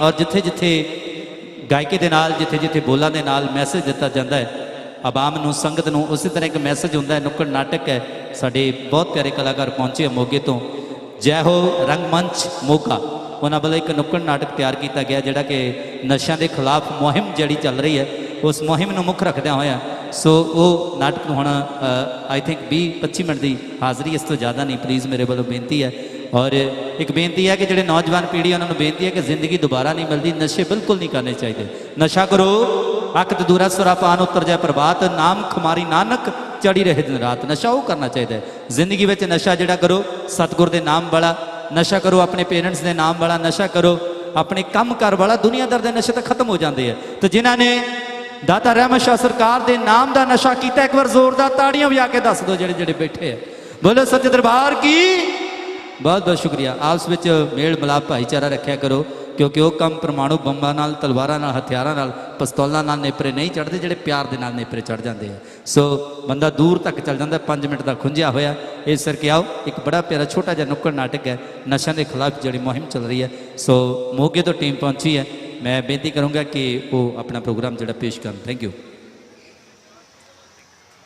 ਔਰ ਜਿੱਥੇ ਜਿੱਥੇ ਗਾਇਕੀ ਦੇ ਨਾਲ, ਜਿੱਥੇ ਜਿੱਥੇ ਬੋਲਾਂ ਦੇ ਨਾਲ ਮੈਸੇਜ ਦਿੱਤਾ ਜਾਂਦਾ ਹੈ ਆਵਾਮ ਨੂੰ, ਸੰਗਤ ਨੂੰ, ਉਸੇ ਤਰ੍ਹਾਂ ਇੱਕ ਮੈਸੇਜ ਹੁੰਦਾ ਹੈ, ਨੁੱਕੜ ਨਾਟਕ ਹੈ। ਸਾਡੇ ਬਹੁਤ ਪਿਆਰੇ ਕਲਾਕਾਰ ਪਹੁੰਚੇ ਮੋਗੇ ਤੋਂ। ਜੈ ਹੋ ਰੰਗਮੰਚ ਮੋਗਾ। ਉਹਨਾਂ ਵੱਲੋਂ ਇੱਕ ਨੁੱਕੜ ਨਾਟਕ ਤਿਆਰ ਕੀਤਾ ਗਿਆ, ਜਿਹੜਾ ਕਿ ਨਸ਼ਿਆਂ ਦੇ ਖਿਲਾਫ ਮੁਹਿੰਮ ਜਿਹੜੀ ਚੱਲ ਰਹੀ ਹੈ, ਉਸ ਮੁਹਿੰਮ ਨੂੰ ਮੁੱਖ ਰੱਖਦਿਆਂ ਹੋਇਆ। ਸੋ ਉਹ ਨਾਟਕ ਨੂੰ ਹੁਣ ਆਈ ਥਿੰਕ 20 25 ਮਿੰਟ ਦੀ ਹਾਜ਼ਰੀ, ਇਸ ਤੋਂ ਜ਼ਿਆਦਾ ਨਹੀਂ। ਪਲੀਜ਼ ਮੇਰੇ ਵੱਲੋਂ ਬੇਨਤੀ ਹੈ ਔਰ ਇੱਕ ਬੇਨਤੀ ਹੈ ਕਿ ਜਿਹੜੇ ਨੌਜਵਾਨ ਪੀੜ੍ਹੀ ਉਹਨਾਂ ਨੂੰ ਬੇਨਤੀ ਹੈ ਕਿ ਜ਼ਿੰਦਗੀ ਦੁਬਾਰਾ ਨਹੀਂ ਮਿਲਦੀ, ਨਸ਼ੇ ਬਿਲਕੁਲ ਨਹੀਂ ਕਰਨੇ ਚਾਹੀਦੇ। ਨਸ਼ਾ ਕਰੋ ਅੱਖ ਦੂਰਾ ਸੁਰਾਪਾਨ ਉਤਰ ਜਾਏ ਪ੍ਰਭਾਤ, ਨਾਮ ਖੁਮਾਰੀ ਨਾਨਕ ਚੜੀ ਰਹੇ ਦਿਨ ਰਾਤ। ਨਸ਼ਾ ਉਹ ਕਰਨਾ ਚਾਹੀਦਾ ਹੈ। ਜ਼ਿੰਦਗੀ ਵਿੱਚ ਨਸ਼ਾ ਜਿਹੜਾ ਕਰੋ, ਸਤਿਗੁਰ ਦੇ ਨਾਮ ਵਾਲਾ। ਨਸ਼ਾ ਕਰੋ, ਆਪਣੇ ਪੇਰੈਂਟਸ ਦੇ ਨਾਮ ਵਾਲਾ ਨਸ਼ਾ ਕਰੋ। ਆਪਣੇ ਕੰਮ ਕਰ ਵਾਲਾ, ਦੁਨੀਆਦਾਰ ਦੇ ਨਸ਼ੇ ਤਾਂ ਖਤਮ ਹੋ ਜਾਂਦੇ ਆ। ਤੇ ਜਿਨ੍ਹਾਂ ਨੇ ਦਾਤਾ ਰਹਿਮਤ ਸ਼ਾਹ ਸਰਕਾਰ ਦੇ ਨਾਮ ਦਾ ਨਸ਼ਾ ਕੀਤਾ, ਇੱਕ ਵਾਰ ਜ਼ੋਰਦਾਰ ਤਾੜੀਆਂ ਵਜਾ ਕੇ ਦੱਸ ਦਿਓ ਜਿਹੜੇ ਜਿਹੜੇ ਬੈਠੇ ਆ। ਬੋਲੋ, ਸੱਚ ਦਰਬਾਰ ਕੀ? ਬਹੁਤ ਬਹੁਤ ਸ਼ੁਕਰੀਆ। ਆਪਸ ਵਿੱਚ ਮੇਲ ਮਿਲਾਪ ਭਾਈਚਾਰਾ ਰੱਖਿਆ ਕਰੋ, ਕਿਉਂਕਿ ਉਹ ਕੰਮ ਪਰਮਾਣੂ ਬੰਬਾਂ ਨਾਲ, ਤਲਵਾਰਾਂ ਨਾਲ, ਹਥਿਆਰਾਂ ਨਾਲ, ਪਿਸਤੌਲਾਂ ਨਾਲ ਨੇਪਰੇ ਨਹੀਂ ਚੜਦੇ ਜਿਹੜੇ ਪਿਆਰ ਦੇ ਨਾਲ ਨੇਪਰੇ ਚੜ ਜਾਂਦੇ ਆ। ਸੋ ਬੰਦਾ ਦੂਰ ਤੱਕ ਚੱਲ ਜਾਂਦਾ 5 ਮਿੰਟ ਦਾ ਖੁੰਝਿਆ ਹੋਇਆ। ਇਸ ਕਰਕੇ ਆਓ, ਇੱਕ ਬੜਾ ਪਿਆਰਾ ਛੋਟਾ ਜਿਹਾ ਨੁੱਕੜ ਨਾਟਕ ਹੈ, ਨਸ਼ਿਆਂ ਦੇ ਖਿਲਾਫ ਜਿਹੜੀ ਮੁਹਿੰਮ ਚੱਲ ਰਹੀ ਹੈ। ਸੋ ਮੋਗੇ ਤੋਂ ਟੀਮ ਪਹੁੰਚੀ ਹੈ। ਮੈਂ ਬੇਨਤੀ ਕਰੂੰਗਾ ਕਿ ਉਹ ਆਪਣਾ ਪ੍ਰੋਗਰਾਮ ਜਿਹੜਾ ਪੇਸ਼ ਕਰਨ। ਥੈਂਕ ਯੂ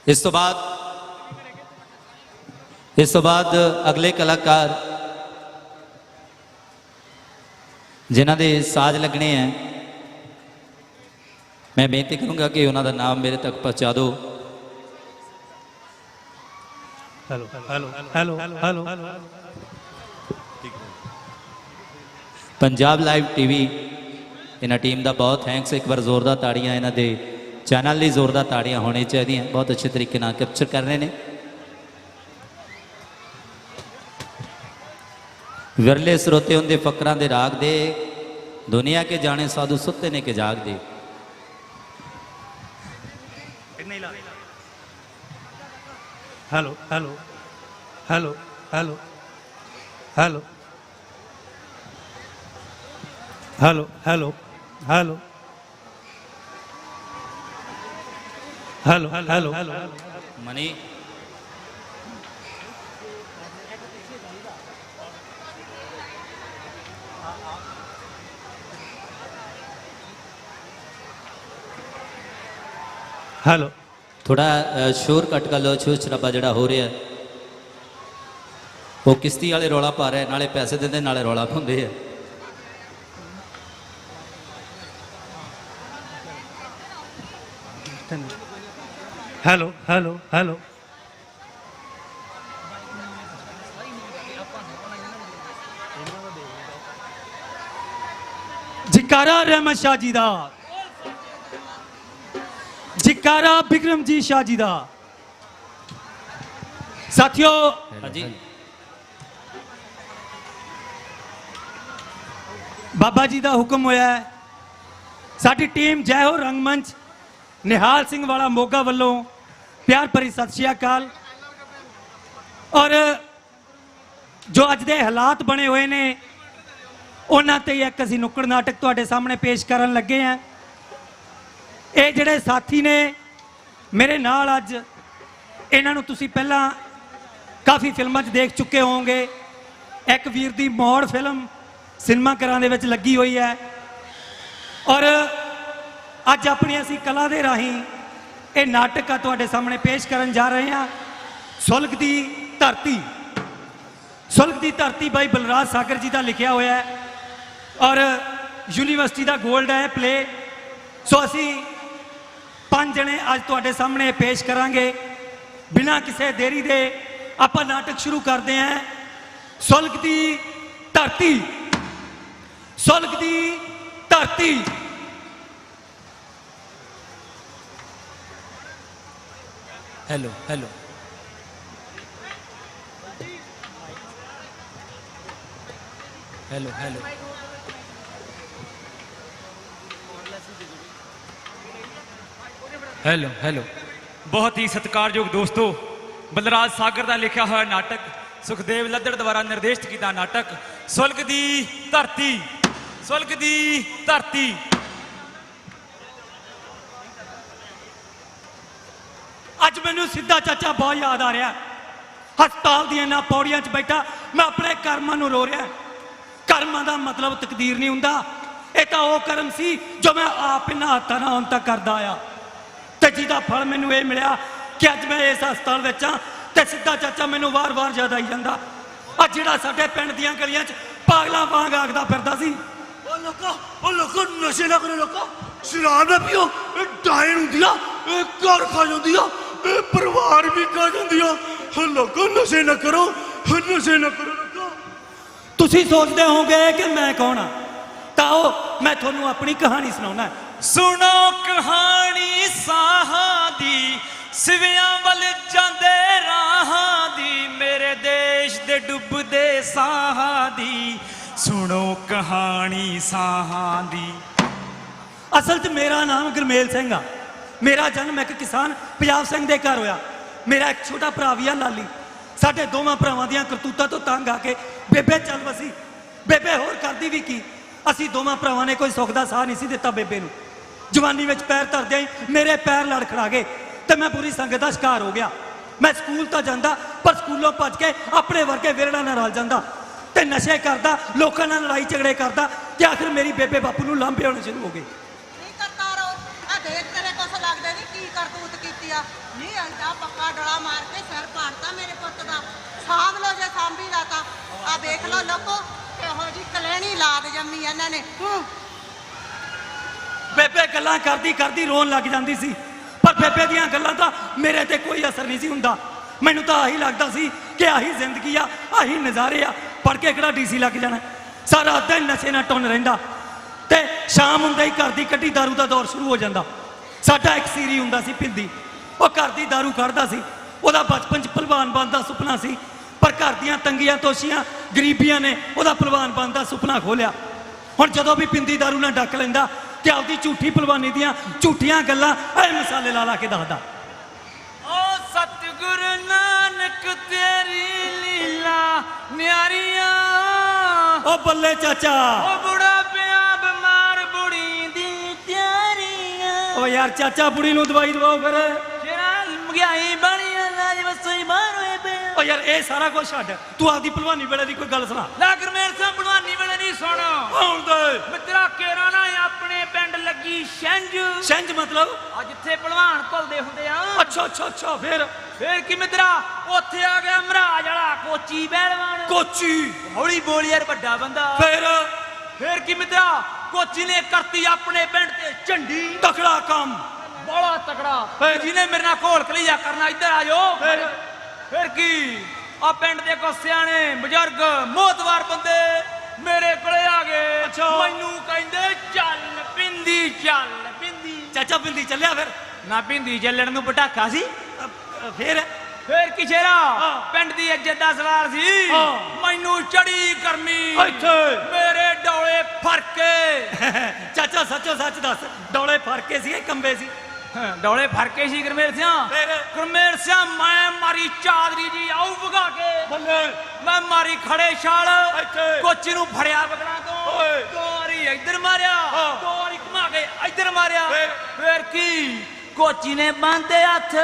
ਇਸ ਤੋਂ ਬਾਅਦ, ਇਸ ਤੋਂ ਬਾਅਦ ਅਗਲੇ ਕਲਾਕਾਰ ਜਿਨ੍ਹਾਂ ਦੇ ਸਾਜ਼ ਲੱਗਣੇ ਆ ਮੈਂ ਬੇਨਤੀ ਕਰੂੰਗਾ ਕਿ ਉਹਨਾਂ ਦਾ ਨਾਮ ਮੇਰੇ ਤੱਕ ਪਹੁੰਚਾ ਦਿਓ। Hello hello hello hello. Punjab live TV ਇਹਨਾਂ ਟੀਮ ਦਾ ਬਹੁਤ ਥੈਂਕਸ ਇੱਕ ਵਾਰ ਜ਼ੋਰਦਾਰ ਤਾੜੀਆਂ ਇਹਨਾਂ ਦੇ ਚੈਨਲ ਲਈ ਜ਼ੋਰਦਾਰ ਤਾੜੀਆਂ ਹੋਣੀ ਚਾਹੀਦੀਆਂ। ਬਹੁਤ ਅੱਛੇ ਤਰੀਕੇ ਨਾਲ ਕੈਪਚਰ ਕਰ ਰਹੇ ਨੇ। ਵਿਰਲੇ ਸਰੋਤੇ ਹੁੰਦੇ ਫਕਰਾਂ ਦੇ ਰਾਗ ਦੇ। ਦੁਨੀਆ ਕੇ ਜਾਣੇ ਸਾਧੂ ਸੁੱਤੇ ਨੇ ਕਿ ਜਾਗਦੇ hello hello hello hello. Hello hello hello. Hello hello hello. Money hello ਥੋੜਾ ਸ਼ੋਰ ਕੱਟ ਕਰ ਲਓ ਸ਼ੋਰ ਸ਼ਰਾਬਾ ਜਿਹੜਾ ਹੋ ਰਿਹਾ ਉਹ ਕਿਸ਼ਤੀ ਵਾਲੇ ਰੌਲਾ ਪਾ ਰਹੇ ਨਾਲੇ ਪੈਸੇ ਦਿੰਦੇ ਨਾਲੇ ਰੌਲਾ ਪਾਉਂਦੇ ਆ ਹੈਲੋ ਹੈਲੋ ਹੈਲੋ ਜਕਾਰਾ ਰਹਿਮਤ ਸ਼ਾਹ ਜੀ ਦਾ। ਜਕਾਰਾ ਬਿਕਰਮ ਜੀ ਸ਼ਾਹ ਜੀ ਦਾ। ਸਾਥੀਓ ਹਾਂਜੀ। ਬਾਬਾ ਜੀ ਦਾ ਹੁਕਮ ਹੋਇਆ ਹੈ। ਸਾਡੀ ਟੀਮ ਜੈ ਹੋ ਰੰਗਮੰਚ ਨਿਹਾਲ ਸਿੰਘ ਵਾਲਾ ਮੋਗਾ ਵੱਲੋਂ ਪਿਆਰ ਭਰੀ ਸਤਿ ਸ਼੍ਰੀ ਅਕਾਲ। ਔਰ ਜੋ ਅੱਜ ਦੇ ਹਾਲਾਤ ਬਣੇ ਹੋਏ ਨੇ ਉਹਨਾਂ ਤੇ ਇੱਕ ਅਸੀਂ ਨੁੱਕੜ ਨਾਟਕ ਤੁਹਾਡੇ ਸਾਹਮਣੇ ਪੇਸ਼ ਕਰਨ ਲੱਗੇ ਆਂ ਇਹ ਜਿਹੜੇ ਸਾਥੀ ਨੇ, ਮੇਰੇ ਨਾਲ ਅੱਜ ਇਹਨਾਂ ਨੂੰ ਤੁਸੀਂ ਪਹਿਲਾਂ ਕਾਫੀ ਫਿਲਮਾਂ 'ਚ ਦੇਖ ਚੁੱਕੇ ਹੋਵੋਗੇ। ਇੱਕ ਵੀਰ ਦੀ ਮੌੜ ਫਿਲਮ ਸਿਨੇਮਾ ਘਰਾਂ ਦੇ ਵਿੱਚ ਲੱਗੀ ਹੋਈ ਹੈ। ਔਰ ਅੱਜ ਆਪਣੀ ਅਸੀਂ ਕਲਾ ਦੇ ਰਾਹੀਂ ਇਹ ਨਾਟਕ ਆ ਤੁਹਾਡੇ ਸਾਹਮਣੇ ਪੇਸ਼ ਕਰਨ ਜਾ ਰਹੇ ਹਾਂ। ਸੁਲਗ ਦੀ ਧਰਤੀ, ਸੁਲਗ ਦੀ ਧਰਤੀ ਬਾਈ ਬਲਰਾਜ ਸਾਗਰ ਜੀ ਦਾ ਲਿਖਿਆ ਹੋਇਆ ਹੈ। ਔਰ ਯੂਨੀਵਰਸਿਟੀ ਦਾ 골ਡ ਹੈ ਪਲੇ ਸੋ ਅਸੀਂ ਪੰਜ ਜਣੇ ਅੱਜ ਤੁਹਾਡੇ ਸਾਹਮਣੇ ਪੇਸ਼ ਕਰਾਂਗੇ। ਬਿਨਾਂ ਕਿਸੇ ਦੇਰੀ ਦੇ ਆਪਾਂ ਨਾਟਕ ਸ਼ੁਰੂ ਕਰਦੇ ਹਾਂ। ਸੁਲਗ ਦੀ ਧਰਤੀ। ਸੁਲਗ ਦੀ ਧਰਤੀ। Hello hello hello hello hello hello ਬਹੁਤ ਹੀ ਸਤਿਕਾਰਯੋਗ ਦੋਸਤੋ, ਬਲਰਾਜ ਸਾਗਰ ਦਾ ਲਿਖਿਆ ਹੋਇਆ ਨਾਟਕ, ਸੁਖਦੇਵ ਲੱਦੜ ਦੁਆਰਾ ਨਿਰਦੇਸ਼ਿਤ ਕੀਤਾ ਨਾਟਕ, ਸੁਲਗ ਦੀ ਧਰਤੀ, ਸੁਲਗ ਦੀ ਧਰਤੀ। ਅੱਜ ਮੈਨੂੰ ਸਿੱਧਾ ਚਾਚਾ ਬਹੁਤ ਯਾਦ ਆ ਰਿਹਾ। ਹਸਪਤਾਲ ਦੀਆਂ ਨਾ ਪੌੜੀਆਂ 'ਚ ਬੈਠਾ, ਮੈਂ ਆਪਣੇ ਕਰਮਾਂ ਨੂੰ ਰੋ ਰਿਹਾ। ਕਰਮਾਂ ਦਾ ਮਤਲਬ ਤਕਦੀਰ ਨਹੀਂ ਹੁੰਦਾ। ਇਹ ਤਾਂ ਉਹ ਕਰਮ ਸੀ ਜੋ ਮੈਂ ਆਪ ਇਹਨਾਂ ਹੱਥਾਂ ਨਾਲ ਹੁਣ ਤੱਕ ਕਰਦਾ ਆਇਆ। ਤੇ ਜਿਹਦਾ ਫਲ ਮੈਨੂੰ ਇਹ ਮਿਲਿਆ ਕਿ ਅੱਜ ਮੈਂ ਇਸ ਹਸਪਤਾਲ ਵਿੱਚ ਹਾਂ ਤੇ ਸਿੱਧਾ ਚਾਚਾ ਮੈਨੂੰ ਵਾਰ-ਵਾਰ ਯਾਦ ਆਈ ਜਾਂਦਾ। ਆ ਜਿਹੜਾ ਸਾਡੇ ਪਿੰਡ ਦੀਆਂ ਗਲੀਆਂ 'ਚ ਪਾਗਲਾਂ ਵਾਂਗ ਆਖਦਾ ਫਿਰਦਾ ਸੀ। ਉਹ ਲੋਕੋ ਉਹ ਲੋਕੋ ਨਸ਼ੇ ਨਾ ਕਰੋ ਲੋਕੋ। ਸ਼ਰਾਬ ਨਾ ਪੀਓ ਇਹ ਡਾਇਨ ਹੁੰਦੀ ਆ ਇਹ ਘਰ ਖਾ ਜਾਂਦੀ ਆ ਇਹ ਪਰਿਵਾਰ ਵੀ ਖਾ ਜਾਂਦੀ ਆ। ਉਹ ਲੋਕੋ ਨਸ਼ੇ ਨਾ ਕਰੋ ਨਸ਼ੇ ਨਾ ਕਰੋ ਲੋਕੋ। ਤੁਸੀਂ ਸੋਚਦੇ ਹੋਵੋਗੇ ਕਿ ਮੈਂ ਕੌਣ ਆ? ਤਾਂ ਉਹ ਮੈਂ ਤੁਹਾਨੂੰ ਆਪਣੀ ਕਹਾਣੀ ਸੁਣਾਉਣਾ। ਸੁਣੋ ਕਹਾਣੀ ਸਾਹਾਂ ਦੀ, ਸਿਵਿਆਂ ਵੱਲ ਜਾਂਦੇ ਰਾਹਾਂ ਦੀ, ਮੇਰੇ ਦੇਸ਼ ਦੇ ਡੁੱਬਦੇ ਸਾਹਾਂ ਦੀ। ਸੁਣੋ ਕਹਾਣੀ ਸਾਹਾਂ ਦੀ। ਅਸਲ 'ਚ ਮੇਰਾ ਨਾਮ ਗੁਰਮੇਲ ਸਿੰਘ ਆ। ਮੇਰਾ ਜਨਮ ਇੱਕ ਕਿਸਾਨ ਪੰਜਾਬ ਸਿੰਘ ਦੇ ਘਰ ਹੋਇਆ। ਮੇਰਾ ਇੱਕ ਛੋਟਾ ਭਰਾ ਵੀ ਆ, ਲਾਲੀ। ਸਾਡੇ ਦੋਵਾਂ ਭਰਾਵਾਂ ਦੀਆਂ ਕਰਤੂਤਾਂ ਤੋਂ ਤੰਗ ਆ ਕੇ ਬੇਬੇ ਚੱਲ ਵਸੀ। ਬੇਬੇ ਹੋਰ ਕਰਦੀ ਵੀ ਕੀ? ਅਸੀਂ ਦੋਵਾਂ ਭਰਾਵਾਂ ਨੇ ਕੋਈ ਸੁੱਖ ਦਾ ਸਾਹ ਨਹੀਂ ਸੀ ਦਿੱਤਾ ਬੇਬੇ ਨੂੰ। ਜਵਾਨੀ ਵਿੱਚ ਪੈਰ ਧਰਦਿਆਂ ਹੀ ਮੇਰੇ ਪੈਰ ਲੜਖੜਾ ਗਏ ਤੇ ਮੈਂ ਬੁਰੀ ਸੰਗਤ ਦਾ ਸ਼ਿਕਾਰ ਹੋ ਗਿਆ। ਮੈਂ ਸਕੂਲ ਤਾਂ ਜਾਂਦਾ, ਪਰ ਸਕੂਲੋਂ ਭੱਜ ਕੇ ਆਪਣੇ ਵਰਗੇ ਵਿਰੜਾ ਨਾਲ ਰਲ ਜਾਂਦਾ ਤੇ ਨਸ਼ੇ ਕਰਦਾ, ਲੋਕਾਂ ਨਾਲ ਲੜਾਈ ਝਗੜੇ ਕਰਦਾ ਤੇ ਆਖਰ ਮੇਰੀ ਬੇਬੇ ਬਾਪੂ ਨੂੰ ਲਾਂਭੇ ਆਉਣੇ ਸ਼ੁਰੂ ਹੋ ਗਏ। ਨਹੀਂ ਕਰਤਾ ਰੋ? ਆ ਦੇਖ ਤੇਰੇ ਕੁਛ ਲੱਗਦਾ ਨਹੀਂ, ਕੀ ਕਰਤੂਤ ਕੀਤੀ ਆ? ਨਹੀਂ ਅੰਡਾ ਪੱਕਾ ਡਲਾ ਮਾਰ ਕੇ ਸਿਰ ਪਾੜਤਾ ਮੇਰੇ ਪੁੱਤ ਦਾ। ਸਾਂਭ ਲੋ ਜੇ ਸਾਂਭੀ ਲਾਤਾ ਆ ਦੇਖ ਲੋ ਲੋਕੋ ਇਹੋ ਜੀ ਕਲੈਣੀ ਲਾਦ ਜੰਮੀ ਇਹਨਾਂ ਨੇ। ਹੂੰ। ਬੇਬੇ ਗੱਲਾਂ ਕਰਦੀ ਕਰਦੀ ਰੋਣ ਲੱਗ ਜਾਂਦੀ ਸੀ ਪਰ ਬੇਬੇ ਦੀਆਂ ਗੱਲਾਂ ਦਾ ਮੇਰੇ ਤੇ ਕੋਈ ਅਸਰ ਨਹੀਂ ਸੀ ਹੁੰਦਾ ਮੈਨੂੰ ਤਾਂ ਆਹੀ ਲੱਗਦਾ ਸੀ ਕਿ ਆਹੀ ਜ਼ਿੰਦਗੀ ਆ ਆਹੀ ਨਜ਼ਾਰੇ ਆ ਪੜ ਕੇ ਕਿਹੜਾ ਡੀਸੀ ਲੱਗ ਜਾਣਾ ਸਾਰਾ ਦਿਨ ਨਸ਼ੇ ਨਾਲ ਟੁੰਨ ਰਹਿੰਦਾ ਤੇ ਸ਼ਾਮ ਹੁੰਦੇ ਹੀ ਘਰ ਦੀ ਕੱਢੀ दारू ਦਾ ਦੌਰ ਸ਼ੁਰੂ ਹੋ ਜਾਂਦਾ ਸਾਡਾ ਇੱਕ ਸੀਰੀ ਹੁੰਦਾ ਸੀ ਪਿੰਦੀ ਉਹ ਘਰ ਦੀ दारू ਕੱਢਦਾ ਸੀ ਉਹਦਾ ਬਚਪਨ ਚ ਪਹਿਲਵਾਨ ਬਣਨ ਦਾ ਸੁਪਨਾ ਸੀ ਪਰ ਘਰ ਦੀਆਂ ਤੰਗੀਆਂ ਤੋਸ਼ੀਆਂ ਗਰੀਬੀਆਂ ਨੇ ਉਹਦਾ ਪਹਿਲਵਾਨ ਬਣਨ ਦਾ ਸੁਪਨਾ ਖੋਲਿਆ ਹੁਣ ਜਦੋਂ ਵੀ ਪਿੰਦੀ दारू ਨਾਲ ਡੱਕ ਲੈਂਦਾ ਤੇ ਆਪਦੀ ਝੂਠੀ ਪਹਿਲਵਾਨੀ ਦੀਆਂ ਝੂਠੀਆਂ ਗੱਲਾਂ ਐ ਮਸਾਲੇ ਲਾ ਲਾ ਕੇ ਦੱਸਦਾ। ਓ ਸਤਿਗੁਰ ਨਾਨਕ ਤੇਰੀ ਲੀਲਾ ਨਿਆਰੀਆਂ। ਉਹ ਬੱਲੇ ਚਾਚਾ। ਓ ਬੁੜਾ ਪਿਆ ਬਿਮਾਰ ਬੁੜੀ ਦੀ ਤਿਆਰੀਆਂ। ਉਹ ਯਾਰ ਚਾਚਾ ਬੁੜੀ ਨੂੰ ਦਵਾਈ ਦਵਾਓ ਫਿਰ। ਜਿਹੜਾ ਮਗਿਆਈ ਬਣੀ ਆ, ਲਾਜ ਵਸੋਈ ਬਾਹਰ ਹੋਏ ਪਏ ਆ। ਉਹ ਯਾਰ ਇਹ ਸਾਰਾ ਕੁਝ ਛੱਡ। ਤੂੰ ਆਪਦੀ ਪਹਿਲਵਾਨੀ ਵੇਲੇ ਦੀ ਕੋਈ ਗੱਲ ਸੁਣਾ। ਲਾਗਰ ਮੇਰ ਸਾਂ ਬਣਵਾਨੀ ਵੇਲੇ ਨਹੀਂ ਸੁਣ। ਆਉਣ ਦੇ। ਮਿੱਤਰਾ ਕੇਰਾ ਨਾ ਆਪਣੇ ਲੱਗੀ ਛੰਝ ਛੰਜ ਮਤਲਬ? ਆ ਜਿੱਥੇ ਭਲਵਾਨ ਭੁੱਲਦੇ ਹੁੰਦੇ ਆ। ਅੱਛਾ ਅੱਛਾ ਅੱਛਾ ਫਿਰ? ਫੇਰ ਕੀ ਮਿੱਤਰਾ ਉੱਥੇ ਆ ਗਿਆ ਮਹਾਰਾਜ ਵਾਲਾ ਕੋਚੀ ਪਹਿਲਵਾਨ। ਕੋਚੀ। ਹੌਲੀ ਬੋਲ ਯਾਰ ਵੱਡਾ ਬੰਦਾ। ਫਿਰ? ਫੇਰ ਕੀ ਮਿੱਤਰਾ ਕੋਚੀ ਨੇ ਕਰਤੀ ਆਪਣੇ ਪਿੰਡ ਤੇ ਝੰਡੀ। ਤਕੜਾ ਕੰਮ। ਬੜਾ ਤਕੜਾ। ਫੇਰ? ਜਿਹਨੇ ਮੇਰੇ ਨਾਲ ਘੋਲ ਕਲੀਆ ਕਰਨਾ ਇੱਧਰ ਆ ਜਾਓ। ਫਿਰ? ਫਿਰ ਕੀ? ਆ ਪਿੰਡ ਦੇ ਕੋ ਸਿਆਣੇ ਬਜ਼ੁਰਗ ਮੋਤਵਾਰ ਬੰਦੇ। ਮੇਰੇ ਕੋਲੇ ਆ ਗਏ। ਅੱਛਾ। ਮੈਨੂੰ ਕਹਿੰਦੇ ਚੱਲ ਪਿੰਦੀ ਚੱਲ ਪਿੰਦੀ। ਚਾਚਾ ਬਿੰਦੀ ਚੱਲਿਆ ਫਿਰ? ਨਾ ਪਿੰਦੀ ਚੱਲਣ ਨੂੰ ਪਟਾਕਾ ਸੀ। ਅ, ਅ, ਫਿਰ? ਫੇਰ ਕੀ ਸ਼ੇਰਾ ਹਾਂ। ਪਿੰਡ ਦੀ ਇੱਜ਼ਤ ਦਾ ਸਵਾਲ ਸੀ। ਹਾਂ। ਮੈਨੂੰ ਚੜੀ ਗਰਮੀ ਇੱਥੇ। ਮੇਰੇ ਡੋਲੇ ਫਰਕੇ ਚਾਚਾ ਸੱਚੋ ਸੱਚ ਦੱਸ। ਡੋਲੇ ਫਰਕੇ ਸੀ ਕੰਬੇ ਸੀ? ਡੋਲੇ ਫਰਕੇ ਸੀ ਗਰਮੇਲ ਸਿਆ। ਫਿਰ? ਗਰਮੇਲ ਸਿਆ ਮੈਂ ਮਾਰੀ ਚਾਦਰੀ ਜੀ ਆਉ ਵਗਾ ਕੇ। ਬੱਲੇ। ਮੈਂ ਮਾਰੀ ਖੜੇ ਛਾਲ। ਇੱਥੇ। ਕੋਚੀ ਨੂੰ ਫੜਿਆ ਬਗਣਾ ਤੋਂ। ਓਏ। ਦੋ ਵਾਰੀ ਇੱਧਰ ਮਾਰਿਆ। ਹਾਂ। ਦੋ ਵਾਰੀ ਘੁਮਾ ਕੇ ਇੱਧਰ ਮਾਰਿਆ। ਫਿਰ? ਫੇਰ ਕੀ? ਕੋਚੀ ਨੇ ਬੰਦੇ ਹੱਥ।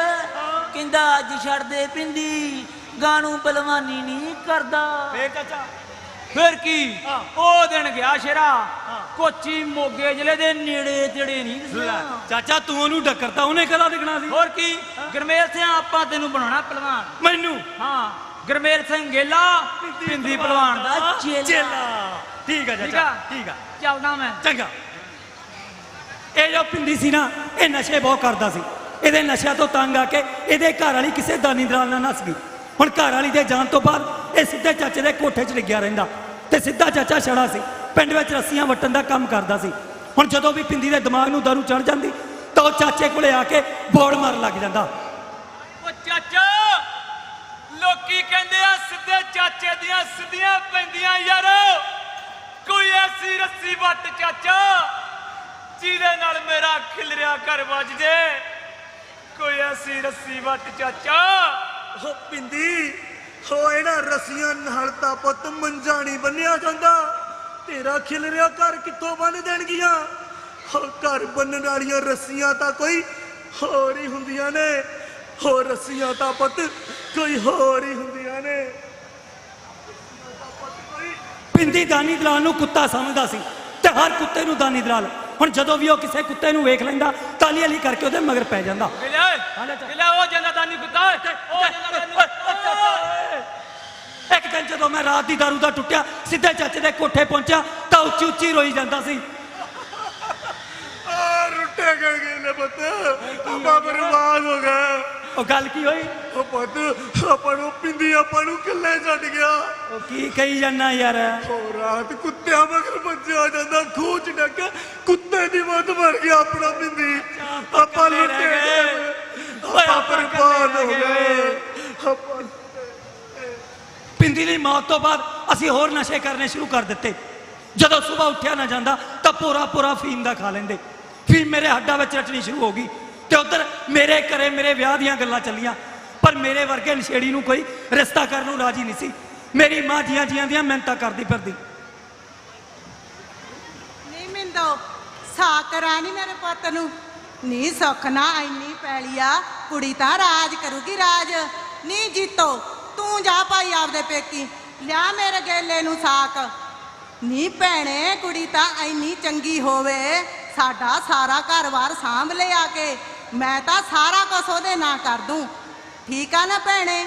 ਕਹਿੰਦਾ ਅੱਜ ਛੱਡ ਦੇ ਪਿੰਦੀ ਗਾਣੂ ਬਲਵਾਨੀ ਨਹੀਂ ਕਰਦਾ। ਫੇਰ ਚਾਚਾ? ਫਿਰ ਕੀ। ਉਹ ਦਿਨ ਗਿਆ ਸ਼ੇਰਾ। ਕੋਚੀ ਮੋਗੇ ਜ਼ਿਲ੍ਹੇ ਦੇ ਨੇੜੇ ਤੇੜੇ ਨਹੀਂ ਲੈ, ਦਿਸਿਆ ਚਾਚਾ ਤੂੰ ਉਹਨੂੰ ਡੱਕਰਤਾ ਉਹਨੇ ਕਦਾ ਦਿਖਣਾ ਸੀ? ਹੋਰ ਕੀ? ਗਰਮੇਲ ਸਿੰਘ ਆਪਾਂ ਤੈਨੂੰ ਬਣਾਉਣਾ ਪਹਿਲਵਾਨ। ਮੈਨੂੰ? ਹਾਂ। ਗਰਮੇਲ ਸਿੰਘ ਗੇਲਾ ਪਿੰਦੀ ਪਹਿਲਵਾਨ ਦਾ ਚੇਲਾ। ਠੀਕ ਆ ਚਾਚਾ? ਠੀਕ ਆ? ਚੱਲਦਾ ਮੈਂ। ਚੰਗਾ। ਇਹ ਜੋ ਪਿੰਦੀ ਸੀ ਨਾ ਇਹ ਨਸ਼ੇ ਬਹੁਤ ਕਰਦਾ ਸੀ। ਇਹਦੇ ਨਸ਼ਿਆਂ ਤੋਂ ਤੰਗ ਆ ਕੇ ਇਹਦੇ ਘਰ ਵਾਲੀ ਕਿਸੇ ਦਾਨੀ ਦਰਾਲ ਨਾਲ ਨਸ ਗਈ। ਹੁਣ ਘਰ ਵਾਲੀ ਦੇ ਜਾਣ ਤੋਂ ਬਾਅਦ ਇਹ ਸਿੱਧੇ ਚਾਚੇ ਦੇ ਕੋਠੇ 'ਚ ਡਿੱਗਿਆ ਰਹਿੰਦਾ। ਤੇ ਸਿੱਧਾ ਚਾਚਾ ਛੜਾ ਸੀ। ਪਿੰਡ ਵਿੱਚ ਰੱਸੀਆਂ ਵੱਟਣ ਦਾ ਕੰਮ ਕਰਦਾ ਸੀ। ਹੁਣ ਜਦੋਂ ਵੀ ਪਿੰਦੀ ਦੇ ਦਿਮਾਗ ਨੂੰ ਦਾਰੂ ਚੜ ਜਾਂਦੀ ਤਾਂ ਉਹ ਚਾਚੇ ਕੋਲੇ ਆ ਕੇ ਬੋੜ ਮਾਰਨ ਲੱਗ ਜਾਂਦਾ। ਓ ਚਾਚਾ ਲੋਕੀ ਕਹਿੰਦੇ ਆ ਸਿੱਧੇ ਚਾਚੇ ਦੀਆਂ ਸਿੱਧੀਆਂ ਪੈਂਦੀਆਂ ਯਾਰ। ਕੋਈ ਐਸੀ ਰੱਸੀ ਵੱਟ ਚਾਚਾ ਜਿਹਦੇ ਨਾਲ ਮੇਰਾ ਖਿਲਰਿਆ ਘਰ ਵੱਜ ਜੇ। ਕੋਈ ਐਸੀ ਰੱਸੀ ਵੱਟ ਚਾਚਾ। ਹੋ ਪਿੰਦੀ ਹੋ ਇਹਨਾਂ ਰਸੀਆਂ ਨਾਲ ਤਾਂ ਪੁੱਤ ਮੰਜਾ ਨਹੀਂ ਬੰਨਿਆ ਜਾਂਦਾ। ਤੇਰਾ ਖਿਲ ਘਰ ਕਿੱਥੋਂ ਬੰਨ ਦੇਣਗੀਆਂ? ਹੋ ਘਰ ਬੰਨਣ ਵਾਲੀਆਂ ਰੱਸੀਆਂ ਤਾਂ ਕੋਈ ਹੋਰ ਹੀ ਹੁੰਦੀਆਂ ਨੇ। ਹੋ ਰੱਸੀਆਂ ਤਾਂ ਪੁੱਤ ਕੋਈ ਹੋਰ ਹੀ ਹੁੰਦੀਆਂ ਨੇ। ਪਿੰਦੀ ਦਾਨੀ ਦਲਾਲ ਨੂੰ ਕੁੱਤਾ ਸਮਝਦਾ ਸੀ ਤੇ ਹਰ ਕੁੱਤੇ ਨੂੰ ਦਾਨੀ ਦਲਾਲ। ਹੁਣ ਜਦੋਂ ਵੀ ਉਹ ਕਿਸੇ ਕੁੱਤੇ ਨੂੰ ਵੇਖ ਲੈਂਦਾ ਤਾਲੀ ਵਾਲੀ ਕਰਕੇ ਉਹਦੇ ਮਗਰ ਪੈ ਜਾਂਦਾ। ਮਿਲਿਆ ਮਿਲਿਆ ਉਹ ਜੰਦਾ ਦਾਨੀ ਕੁੱਤਾ ਉਹ ਜੰਦਾ ਦਾਨੀ ਇੱਕ ਦਿਨ ਜਦੋਂ ਮੈਂ ਰਾਤ ਦੀ ਦਾਰੂ ਦਾ ਟੁੱਟਿਆ ਸਿੱਧੇ ਚਾਚੇ ਦੇ ਕੋਠੇ ਪਹੁੰਚਿਆ ਤਾਂ ਉੱਚੀ ਉੱਚੀ ਰੋਈ ਜਾਂਦਾ ਸੀ। ਆ ਰੁੱਟੇ ਗਏ ਗਏ ਨੇ ਪੁੱਤ। ਆਪਾਂ ਬਰਬਾਦ ਹੋ ਗਏ। ਉਹ ਗੱਲ ਕੀ ਹੋਈ? ਉਹ ਪੁੱਤ ਆਪਾਂ ਨੂੰ ਪਿੰਦੀ ਆਪਾਂ ਨੂੰ ਕਿੱਲੇ ਛੱਡ ਗਿਆ। ਉਹ ਕੀ ਕਹੀ ਜਾਂਦਾ ਯਾਰ? ਉਹ ਰਾਤ ਕੁੱਤਿਆਂ ਮਗਰ ਭੱਜਿਆ ਜਾਂਦਾ ਖੂਹ ਚ ਡੱਕ ਕੁੱਤੇ ਦੀ ਮੌਤ ਮਰ ਗਿਆ ਆਪਣਾ ਪਿੰਦੀ। ਆਪਾਂ ਲੁੱਟੇ ਗਏ। ਓਏ ਆਪਾਂ ਬਰਬਾਦ ਹੋ ਗਏ। ਆਪਾਂ ਪਿੰਦੀ ਦੀ ਮੌਤ ਤੋਂ ਬਾਅਦ ਅਸੀਂ ਹੋਰ ਨਸ਼ੇ ਕਰਨੇ ਸ਼ੁਰੂ ਕਰ ਦਿੱਤੇ। ਜਦੋਂ ਸਵੇਰ ਉੱਠਿਆ ਨਾ ਜਾਂਦਾ ਤਾਂ ਪੂਰਾ ਪੂਰਾ ਫੀਮ ਦਾ ਖਾ ਲੈਂਦੇ। ਫੀਮ ਮੇਰੇ ਹੱਡਾਂ ਵਿੱਚ ਰਚਣੀ ਸ਼ੁਰੂ ਹੋ ਗਈ ਤੇ ਉਧਰ ਮੇਰੇ ਘਰੇ ਮੇਰੇ ਵਿਆਹ ਦੀਆਂ ਗੱਲਾਂ ਚੱਲੀਆਂ। ਪਰ ਮੇਰੇ ਵਰਗੇ ਨਸ਼ੇੜੀ ਨੂੰ ਕੋਈ ਰਿਸ਼ਤਾ ਕਰਨ ਨੂੰ ਰਾਜੀ ਨਹੀਂ ਸੀ। ਮੇਰੀ ਮਾਂ ਜੀਆਂ ਜੀਆਂ ਦੀਆਂ ਮਿਹਨਤਾਂ ਕਰਦੀ ਫਿਰਦੀ। ਨਹੀਂ ਮਿੰਦੋ ਸਾਕਰਾ ਨਹੀਂ ਮੇਰੇ ਪੁੱਤ ਨੂੰ। ਨੀ ਸੁੱਖ ਨਾ ਇੰਨੀ ਪੈਲੀਆ ਕੁੜੀ ਤਾਂ ਰਾਜ ਕਰੂਗੀ ਰਾਜ। ਨੀ ਜੀਤੋ ਤੂੰ ਜਾ ਭਾਈ ਆਪਦੇ ਪੇਕੀ। ਲਿਆ ਮੇਰੇ ਗੇਲੇ ਨੂੰ ਸਾਕ। ਨੀ ਭੈਣੇ, ਕੁੜੀ ਤਾਂ ਇੰਨੀ ਚੰਗੀ ਹੋਵੇ, ਸਾਡਾ ਸਾਰਾ ਘਰ-ਬਾਰ ਸਾਂਭ ਲਿਆ ਕੇ, ਮੈਂ ਤਾਂ ਸਾਰਾ ਕੁਝ ਉਹਦੇ ਨਾਂ ਕਰ ਦੂੰ। ਠੀਕ ਆ ਨਾ ਭੈਣੇ?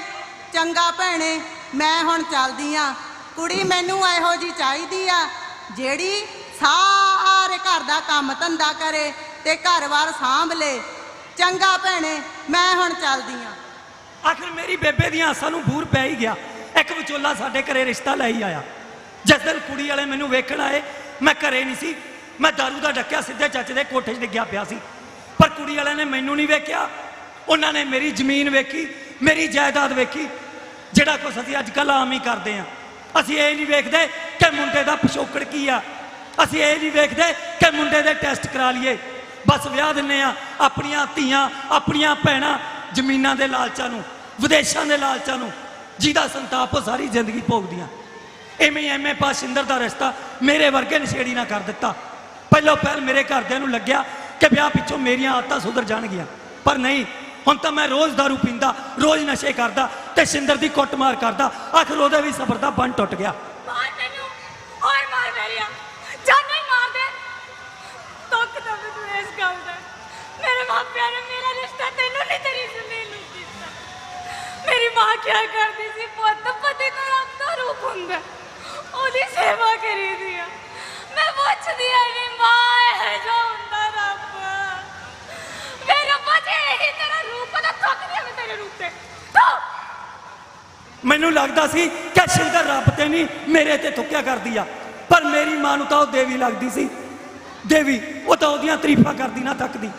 ਚੰਗਾ ਭੈਣੇ, ਮੈਂ ਹੁਣ ਚੱਲਦੀ ਆ। ਕੁੜੀ ਮੈਨੂੰ ਇਹੋ ਜੀ ਚਾਹੀਦੀ ਆ, ਜਿਹੜੀ ਸਾਰੇ ਘਰ ਦਾ ਕੰਮ ਧੰਦਾ ਕਰੇ ਤੇ ਘਰ-ਬਾਰ ਸਾਂਭ ਲੇ। ਚੰਗਾ ਭੈਣੇ, ਮੈਂ ਹੁਣ ਚੱਲਦੀ ਆ। ਆਖਰ ਮੇਰੀ ਬੇਬੇ ਦੀਆਂ ਆਸਾਂ ਨੂੰ ਬੂਰ ਪੈ ਹੀ ਗਿਆ। ਇੱਕ ਵਿਚੋਲਾ ਸਾਡੇ ਘਰੇ ਰਿਸ਼ਤਾ ਲੈ ਹੀ ਆਇਆ। ਜਿਸ ਦਿਨ ਕੁੜੀ ਵਾਲੇ ਮੈਨੂੰ ਵੇਖਣ ਆਏ, ਮੈਂ ਘਰੇ ਨਹੀਂ ਸੀ। ਮੈਂ ਦਾਰੂ ਦਾ ਡੱਕਿਆ ਸਿੱਧੇ ਚਾਚੇ ਦੇ ਕੋਠੇ 'ਚ ਡਿੱਗਿਆ ਪਿਆ ਸੀ। ਪਰ ਕੁੜੀ ਵਾਲਿਆਂ ਨੇ ਮੈਨੂੰ ਨਹੀਂ ਵੇਖਿਆ। ਉਹਨਾਂ ਨੇ ਮੇਰੀ ਜ਼ਮੀਨ ਵੇਖੀ, ਮੇਰੀ ਜਾਇਦਾਦ ਵੇਖੀ। ਜਿਹੜਾ ਕੁਛ ਅਸੀਂ ਅੱਜ ਕੱਲ੍ਹ ਆਮ ਹੀ ਕਰਦੇ ਆ ਅਸੀਂ ਇਹ ਨਹੀਂ ਵੇਖਦੇ ਕਿ ਮੁੰਡੇ ਦਾ ਪਿਛੋਕੜ ਕੀ ਆ। ਅਸੀਂ ਇਹ ਨਹੀਂ ਵੇਖਦੇ ਕਿ ਮੁੰਡੇ ਦੇ ਟੈਸਟ ਕਰਾ ਲਈਏ। ਬਸ ਵਿਆਹ ਦਿੰਨੇ ਆ ਆਪਣੀਆਂ ਧੀਆਂ, ਆਪਣੀਆਂ ਭੈਣਾਂ ਜ਼ਮੀਨਾਂ ਦੇ ਲਾਲਚਾਂ ਨੂੰ, ਵਿਦੇਸ਼ਾਂ ਦੇ ਲਾਲਚਾਂ ਨੂੰ, ਜਿਹਦਾ ਸੰਤਾਪ ਉਹ ਸਾਰੀ ਜ਼ਿੰਦਗੀ ਭੋਗਦੀਆਂ। ਐਵੇਂ ਐਵੇਂ ਪਾਸ਼ਿੰਦਰ ਦਾ ਰਸਤਾ ਮੇਰੇ ਵਰਗੇ ਨਸ਼ੇੜੀ ਨਾ ਕਰ ਦਿੱਤਾ। ਪਹਿਲੋ ਪਹਿਲ ਮੇਰੇ ਘਰਦਿਆਂ ਨੂੰ ਲੱਗਿਆ ਕਿ ਵਿਆਹ ਪਿੱਛੋਂ ਮੇਰੀਆਂ ਆਦਤਾਂ ਸੁਧਰ ਜਾਣਗੀਆਂ। ਪਰ ਨਹੀਂ, ਹੁਣ ਤਾਂ ਮੈਂ ਰੋਜ਼ ਦਾਰੂ ਪੀਂਦਾ, ਰੋਜ਼ ਨਸ਼ੇ ਕਰਦਾ ਤੇ ਸਿੰਦਰ ਦੀ ਕੁੱਟਮਾਰ ਕਰਦਾ ਆਖਰ ਉਹਦੇ ਵੀ ਸਬਰ ਦਾ ਬੰਨ ਟੁੱਟ ਗਿਆ। ਮਾਂ ਕਿਹਾ ਕਰਦੀ ਸੀ? ਪੁੱਤ, ਪਤੀ ਦਾ ਰੱਬ ਦਾ ਰੂਪ ਹੁੰਦਾ। ਉਹਦੀ ਸੇਵਾ ਕਰੀਦੀ ਆ। ਮੈਂ ਪੁੱਛਦੀ ਆ ਵੀ ਮਾਂ, ਇਹ ਜੋ ਹੁੰਦਾ ਰੱਬ? ਮੇਰਾ ਬੱਚੇ ਹੀ ਤੇਰਾ ਰੂਪ ਦਾ ਥੱਕ ਗਿਆ ਮੈਂ ਤੇਰੇ ਰੂਪ। ਤੇ ਮੈਨੂੰ ਲੱਗਦਾ ਸੀ ਕਿ ਸਿੰਦਰ ਰੱਬ ਤੇ ਨਹੀਂ, ਮੇਰੇ ਤੇ ਥੁੱਕਿਆ ਕਰਦੀ ਆ। ਪਰ ਮੇਰੀ ਮਾਂ ਨੂੰ ਤਾਂ ਉਹ ਦੇਵੀ ਲੱਗਦੀ ਸੀ। ਦੇਵੀ, ਉਹ ਤਾਂ ਉਹਦੀਆਂ ਤਾਰੀਫਾਂ ਕਰਦੀ ਨਾ ਥੱਕਦੀ।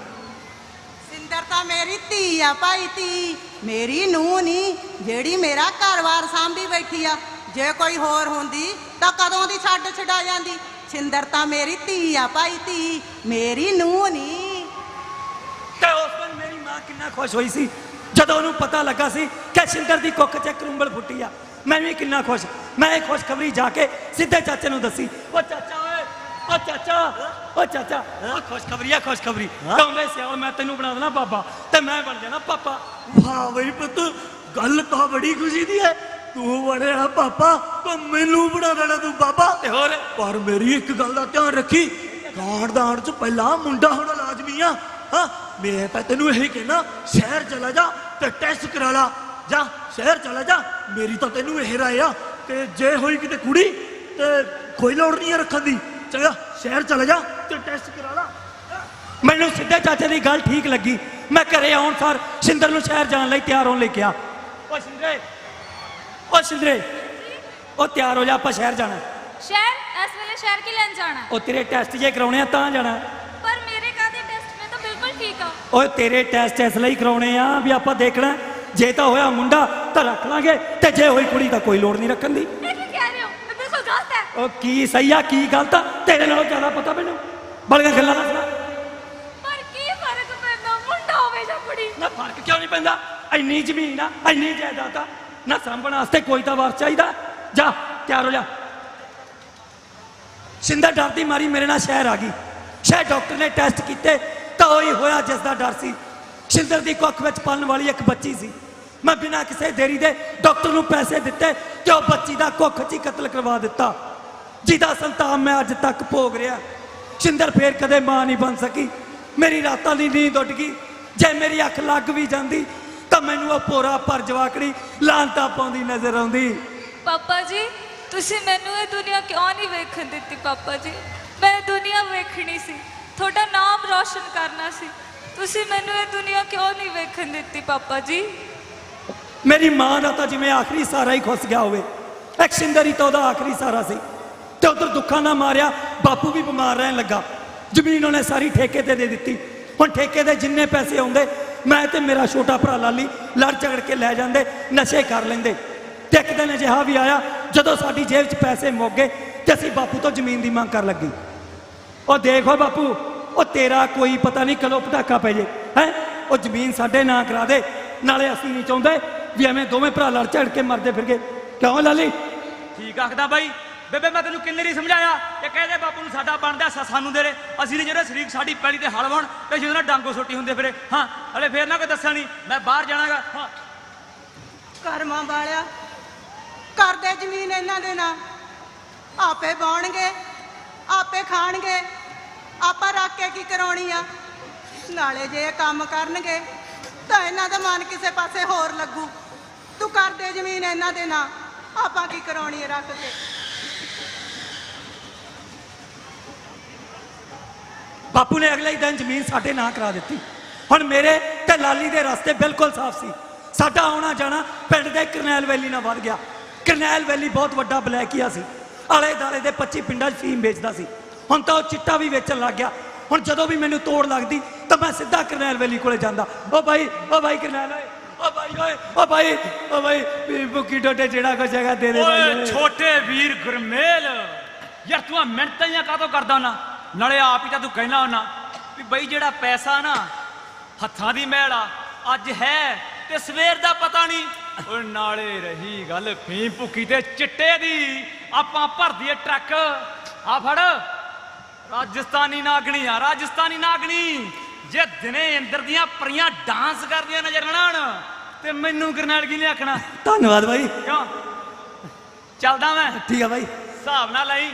ਸਿੰਦਰ ਤਾਂ ਮੇਰੀ ਧੀ ਆ ਭਾਈ ਧੀ। ਮੇਰੀ ਨੂੰਹ ਨਹੀਂ ਜਿਹੜੀ ਮੇਰਾ ਘਰ-ਬਾਰ ਸਾਂਭੀ ਬੈਠੀ ਆ। ਜੇ ਕੋਈ ਹੋਰ ਹੁੰਦੀ ਤਾਂ ਕਦੋਂ ਦੀ ਛੱਡ ਛਡਾ ਜਾਂਦੀ? ਸਿੰਦਰ ਤਾਂ ਮੇਰੀ ਧੀ ਆ ਭਾਈ ਧੀ, ਮੇਰੀ ਨੂੰਹ ਨਹੀਂ ਤੇ ਉਸ ਦਿਨ ਮੇਰੀ ਮਾਂ ਕਿੰਨਾ ਖੁਸ਼ ਹੋਈ ਸੀ। ਜਦੋਂ ਉਹਨੂੰ ਪਤਾ ਲੱਗਾ ਸੀ ਕਿ ਸਿੰਦਰ ਦੀ ਕੁੱਖ 'ਚ ਕਰੁੰਬਲ ਫੁੱਟੀ ਆ, ਮੈਂ ਵੀ ਕਿੰਨਾ ਖੁਸ਼। ਮੈਂ ਇਹ ਖੁਸ਼ਖਬਰੀ ਜਾ ਕੇ ਸਿੱਧੇ ਚਾਚੇ ਨੂੰ ਦੱਸੀ, ਉਹ ਚਾਚਾ ਉਹ ਚਾਚਾ ਉਹ ਚਾਚਾ ਉਹ ਖੁਸ਼ਖਬਰੀ ਆ ਖੁਸ਼ਖਬਰੀ। ਕਹਉਂਦੇ ਸਿਆਲ ਮੈਂ ਤੈਨੂੰ ਬਣਾ ਦੇਣਾ ਬਾਬਾ ਤੇ ਮੈਂ ਬਣ ਜਾਣਾ ਪਾਪਾ। ਵਾਹ ਬਈ ਪੁੱਤ ਗੱਲ ਤਾਂ ਬੜੀ ਖੁਸ਼ੀ ਦੀ ਹੈ ਤੂੰ ਬਣਿਆ ਪਾਪਾ ਤਾਂ ਮੈਨੂੰ ਬਣਾ ਦੇਣਾ ਤੂੰ ਬਾਬਾ। ਤੇ ਹੋਰ? ਪਰ ਮੇਰੀ ਇੱਕ ਗੱਲ ਦਾ ਧਿਆਨ ਰੱਖੀ। ਕਾਂਡਦਾਨ ਚ ਪਹਿਲਾਂ ਮੁੰਡਾ ਹੋਣਾ ਲਾਜ਼ਮੀ ਆ। ਹਾਂ ਮੈਂ ਤਾਂ ਤੈਨੂੰ ਇਹੀ ਕਹਿਣਾ ਸ਼ਹਿਰ ਚਲਾ ਜਾ ਤੇ ਟੈਸਟ ਕਰਾ ਲਾ। ਜਾ ਸ਼ਹਿਰ ਚਲਾ ਜਾ ਮੇਰੀ ਤਾਂ ਤੈਨੂੰ ਇਹ ਰਾਏ ਆ ਤੇ ਜੇ ਹੋਈ ਕਿਤੇ ਕੁੜੀ ਤੇ ਕੋਈ ਲੋੜ ਨਹੀਂ ਰੱਖਣ ਦੀ। ਚੰਗਾ ਸ਼ਹਿਰ ਚਲਾ ਜਾ ਤੇ ਟੈਸਟ ਕਰਾ ਲਾ। ਮੈਨੂੰ ਸਿੱਧੇ ਚਾਚੇ ਦੀ ਗੱਲ ਠੀਕ ਲੱਗੀ। ਮੈਂ ਘਰੇ ਆਉਣ ਸਾਰ ਸਿੰਦਰ ਨੂੰ ਸ਼ਹਿਰ ਜਾਣ ਲਈ ਤਿਆਰ ਹੋਣ ਲਈ ਕਿਹਾ। ਓ ਸਿੰਦਰੇ ਓ ਸਿੰਦਰੇ ਉਹ ਤਿਆਰ ਹੋ ਜਾ ਆਪਾਂ ਸ਼ਹਿਰ ਜਾਣਾ। ਸ਼ਹਿਰ? ਇਸ ਵੇਲੇ ਸ਼ਹਿਰ ਕੀ ਲੈਣ ਜਾਣਾ? ਉਹ ਤੇਰੇ ਟੈਸਟ ਜੇ ਕਰਾਉਣੇ ਆ ਤਾਂ ਜਾਣਾ। ਪਰ ਮੇਰੇ ਕਾਦੇ ਟੈਸਟ ਮੈਂ ਤਾਂ ਬਿਲਕੁਲ ਠੀਕ ਆ। ਓਏ ਤੇਰੇ ਟੈਸਟ ਇਸ ਲਈ ਕਰਾਉਣੇ ਆ ਵੀ ਆਪਾਂ ਦੇਖਣਾ। ਜੇ ਤਾਂ ਹੋਇਆ ਮੁੰਡਾ ਤਾਂ ਰੱਖ ਲਾਂਗੇ ਤੇ ਜੇ ਹੋਈ ਕੁੜੀ ਤਾਂ ਕੋਈ ਲੋੜ ਨਹੀਂ ਰੱਖਣ ਦੀ ਇਹ ਕੀ ਕਹਿ ਰਹੇ ਹੋ ਇਹ ਬਿਲਕੁਲ ਗਲਤ ਹੈ ਉਹ ਕੀ ਸਹੀ ਆ ਕੀ ਗਲਤ ਆ? ਤੇਰੇ ਨਾਲੋਂ ਜ਼ਿਆਦਾ ਪਤਾ ਮੈਨੂੰ। ਬੜੀਆਂ ਗੱਲਾਂ ਸੁਣਾ ਪਰ ਕੀ ਫ਼ਰਕ ਪੈਂਦਾ? ਮੁੰਡਾ ਹੋਵੇ ਜਾਂ ਕੁੜੀ। ਨਾ ਫ਼ਰਕ ਕਿਉਂ ਨਹੀਂ ਪੈਂਦਾ? ਇੰਨੀ ਜ਼ਮੀਨ ਆ ਇੰਨੀ ਜਾਇਦਾਦ ਆ। ਨਾ ਸਾਂਭਣ ਵਾਸਤੇ ਕੋਈ ਤਾਂ ਵਾਰ ਚਾਹੀਦਾ। ਜਾ ਤਿਆਰ ਹੋ ਜਾ। ਸਿੰਦਾ ਡਰਦੀ ਮਾਰੀ ਮੇਰੇ ਨਾਲ ਸ਼ਹਿਰ ਆ ਗਈ। ਸ਼ਾਇਦ ਡਾਕਟਰ ਨੇ ਟੈਸਟ ਕੀਤੇ ਤਾਂ ਉਹੀ ਹੋਇਆ ਜਿਸ ਦਾ ਡਰ ਸੀ। ਸਿੰਦਰ ਦੀ ਕੁੱਖ ਵਿੱਚ ਪਲਣ ਵਾਲੀ ਇੱਕ ਬੱਚੀ ਸੀ। ਮੈਂ ਬਿਨਾਂ ਕਿਸੇ ਦੇਰੀ ਦੇ ਡਾਕਟਰ ਨੂੰ ਪੈਸੇ ਦਿੱਤੇ ਤੇ ਉਹ ਬੱਚੀ ਦਾ ਕੁੱਖ 'ਚ ਹੀ ਕਤਲ ਕਰਵਾ ਦਿੱਤਾ। ਜਿਹਦਾ ਸੰਤਾਪ ਮੈਂ ਅੱਜ ਤੱਕ ਭੋਗ ਰਿਹਾ। ਸ਼ਿੰਦਰ ਫੇਰ ਕਦੇ ਮਾਂ ਨਹੀਂ ਬਣ ਸਕੀ। ਮੇਰੀ ਰਾਤਾਂ ਦੀ ਨੀਂਦ ਉੱਡ ਗਈ। ਜੇ ਮੇਰੀ ਅੱਖ ਲੱਗ ਵੀ ਜਾਂਦੀ ਤਾਂ ਮੈਨੂੰ ਉਹ ਪੋਰਾ ਪਰ ਜਵਾਕੜੀ ਲਾਂਤਾ ਪਾਉਂਦੀ ਨਜ਼ਰ ਆਉਂਦੀ। ਪਾਪਾ ਜੀ ਤੁਸੀਂ ਮੈਨੂੰ ਇਹ ਦੁਨੀਆ ਕਿਉਂ ਨਹੀਂ ਵੇਖਣ ਦਿੱਤੀ ਪਾਪਾ ਜੀ? ਮੈਂ ਇਹ ਦੁਨੀਆ ਵੇਖਣੀ ਸੀ। ਤੁਹਾਡਾ ਨਾਮ ਰੌਸ਼ਨ ਕਰਨਾ ਸੀ। ਤੁਸੀਂ ਮੈਨੂੰ ਇਹ ਦੁਨੀਆ ਕਿਉਂ ਨਹੀਂ ਵੇਖਣ ਦਿੱਤੀ ਪਾਪਾ ਜੀ? ਮੇਰੀ ਮਾਂ ਦਾ ਤਾਂ ਜਿਵੇਂ ਆਖਰੀ ਸਾਰਾ ਹੀ ਖੁੱਸ ਗਿਆ ਹੋਵੇ। ਇੱਕ ਸ਼ਿੰਦਰ ਹੀ ਤਾਂ ਉਹਦਾ ਆਖਰੀ ਸਾਰਾ ਸੀ। ਤੇ ਉਧਰ ਦੁੱਖਾਂ ਨਾਲ ਮਾਰਿਆ, ਬਾਪੂ ਵੀ ਬਿਮਾਰ ਰਹਿਣ ਲੱਗਾ। ਜ਼ਮੀਨ ਉਹਨੇ ਸਾਰੀ ਠੇਕੇ ਤੇ ਦੇ ਦਿੱਤੀ। ਹੁਣ ਠੇਕੇ ਦੇ ਜਿੰਨੇ ਪੈਸੇ ਆਉਂਦੇ, ਮੈਂ ਤੇ ਮੇਰਾ ਛੋਟਾ ਭਰਾ ਲਾਲੀ ਲੜ ਝਗੜ ਕੇ ਲੈ ਜਾਂਦੇ, ਨਸ਼ੇ ਕਰ ਲੈਂਦੇ। ਤੇ ਇੱਕ ਦਿਨ ਅਜਿਹਾ ਵੀ ਆਇਆ, ਜਦੋਂ ਸਾਡੀ ਜੇਬ 'ਚ ਪੈਸੇ ਮੁੱਕ ਗਏ ਤੇ ਅਸੀਂ ਬਾਪੂ ਤੋਂ ਜ਼ਮੀਨ ਦੀ ਮੰਗ ਕਰਨ ਲੱਗੀ। ਉਹ ਦੇਖੋ ਬਾਪੂ, ਉਹ ਤੇਰਾ ਕੋਈ ਪਤਾ ਨਹੀਂ ਕਦੋਂ ਪਟਾਕਾ ਪੈ ਜੇ, ਹੈ? ਉਹ ਜ਼ਮੀਨ ਸਾਡੇ ਨਾਂ ਕਰਾ ਦੇ, ਨਾਲੇ ਅਸੀਂ ਨਹੀਂ ਚਾਹੁੰਦੇ ਵੀ ਐਵੇਂ ਦੋਵੇਂ ਭਰਾ ਲੜ ਝੜ ਕੇ ਮਰਦੇ ਫਿਰਗੇ। ਕਿਉਂ ਲਾਲੀ? ਠੀਕ ਆਖਦਾ ਬਾਈ। ਬੇਬੇ, ਮੈਂ ਤੈਨੂੰ ਕਿੰਨੇ ਰੀ ਸਮਝਾਇਆ ਕਿ ਕਹਦੇ ਬਾਪੂ ਨੂੰ ਸਾਡਾ ਬਣਦਾ ਸ- ਸਾਨੂੰ ਦੇ ਰੇ ਅਸੀਂ ਨੇ ਜਿਹੜੇ ਸ਼ਰੀਕ ਸਾਡੀ ਪੈਲੀ ਤੇ ਹਲ ਵਾਉਣ, ਤੇ ਜਿਹਦੇ ਨਾਲ ਡਾਂਗੋ ਛੋਟੀ ਹੁੰਦੇ ਫਿਰੇ। ਹਾਂ, ਹਲੇ ਫੇਰ ਨਾ ਕੋਈ ਦੱਸਿਆ ਨਹੀਂ ਮੈਂ ਬਾਹਰ ਜਾਣਾਗਾ। ਹਾਂ। ਕਰਮਾਂ ਵਾਲਿਆ ਕਰਦੇ ਜ਼ਮੀਨ ਇਹਨਾਂ ਦੇ ਨਾਂ। ਆਪੇ ਬਾਉਣਗੇ ਆਪੇ ਖਾਣਗੇ, ਆਪਾਂ ਰੱਖ ਕੇ ਕੀ ਕਰਾਉਣੀ ਆ? ਨਾਲੇ ਜੇ ਇਹ ਕੰਮ ਕਰਨਗੇ, ਤਾਂ ਇਹਨਾਂ ਦਾ ਮਨ ਕਿਸੇ ਪਾਸੇ ਹੋਰ ਲੱਗੂ। ਤੂੰ ਕਰਦੇ ਜ਼ਮੀਨ ਇਹਨਾਂ ਦੇ ਨਾਂ, ਆਪਾਂ ਕੀ ਕਰਾਉਣੀ ਹੈ ਰੱਖ ਕੇ? ਬਾਪੂ ਨੇ ਅਗਲੇ ਹੀ ਦਿਨ ਜ਼ਮੀਨ ਸਾਡੇ ਨਾਂ ਕਰਾ ਦਿੱਤੀ। ਹੁਣ ਮੇਰੇ ਤੇ ਲਾਲੀ ਦੇ ਰਸਤੇ ਬਿਲਕੁਲ ਸਾਫ਼ ਸੀ। ਸਾਡਾ ਆਉਣਾ ਜਾਣਾ ਪਿੰਡ ਦੇ ਕਰਨੈਲ ਵੈਲੀ ਨਾਲ ਵੱਧ ਗਿਆ। ਕਰਨੈਲ ਵੈਲੀ ਬਹੁਤ ਵੱਡਾ ਬਲੈਕੀਆ ਸੀ। ਆਲੇ ਦਾਲੇ ਦੇ 25 ਪਿੰਡਾਂ 'ਚ ਫੀਮ ਵੇਚਦਾ ਸੀ। ਹੁਣ ਤਾਂ ਉਹ ਚਿੱਟਾ ਵੀ ਵੇਚਣ ਲੱਗ ਗਿਆ। ਹੁਣ ਜਦੋਂ ਵੀ ਮੈਨੂੰ ਤੋੜ ਲੱਗਦੀ ਤਾਂ ਮੈਂ ਸਿੱਧਾ ਕਰਨੈਲ ਵੈਲੀ ਕੋਲੇ ਜਾਂਦਾ। ਓ ਭਾਈ ਓ ਭਾਈ ਕਰਨੈਲ ਓਏ। ਓ ਭਾਈ ਓਏ ਓ ਭਾਈ ਓ ਭਾਈ ਵੀ ਬੁੱਕੀ ਡੋਡੇ ਜਿਹੜਾ ਕੁਛ ਹੈਗਾ ਦੇ ਦੇ ਭਾਈ ਓਏ। ਓਏ। ਛੋਟੇ ਵੀਰ ਗੁਰਮੇਲ ਯਾਰ ਤੂੰ ਆ ਮਿੰਟਾਂ ਜਾਂ ਕਾਹਤੋਂ ਕਰਦਾ ਨਾ ਨਾਲੇ ਆਪ ਹੀ ਤਾਂ ਤੂੰ ਕਹਿਣਾ ਹੁੰਨਾ ਵੀ ਬਈ ਜਿਹੜਾ ਪੈਸਾ ਨਾ ਹੱਥਾਂ ਦੀ ਮੈਲ ਆ ਅੱਜ ਹੈ ਤੇ ਸਵੇਰ ਦਾ ਪਤਾ ਨਹੀਂ। ਓਏ ਨਾਲੇ ਰਹੀ ਗੱਲ ਫੀਮ ਭੁੱਕੀ ਤੇ ਚਿੱਟੇ ਦੀ। ਆਪਾਂ ਭਰਦੀਏ ਟਰੱਕ। ਆ ਫੜ। ਰਾਜਸਥਾਨੀ ਨਾਗਣੀ ਆ ਰਾਜਸਥਾਨੀ ਨਾਗਣੀ। ਜੇ ਦਿਨੇ ਅੰਦਰ ਦੀਆਂ ਪਰੀਆਂ ਡਾਂਸ ਕਰਦੀਆਂ ਨਜ਼ਰ ਨਾ ਆਉਣ ਤੇ ਮੈਨੂੰ ਗਰਨੈਲ ਕੀ ਨੇ ਆਖਣਾ ਧੰਨਵਾਦ ਭਾਈ ਕਿਉਂ? ਚੱਲਦਾ ਮੈਂ। ਠੀਕ ਆ ਭਾਈ ਹਿਸਾਬ ਨਾਲ ਲਈ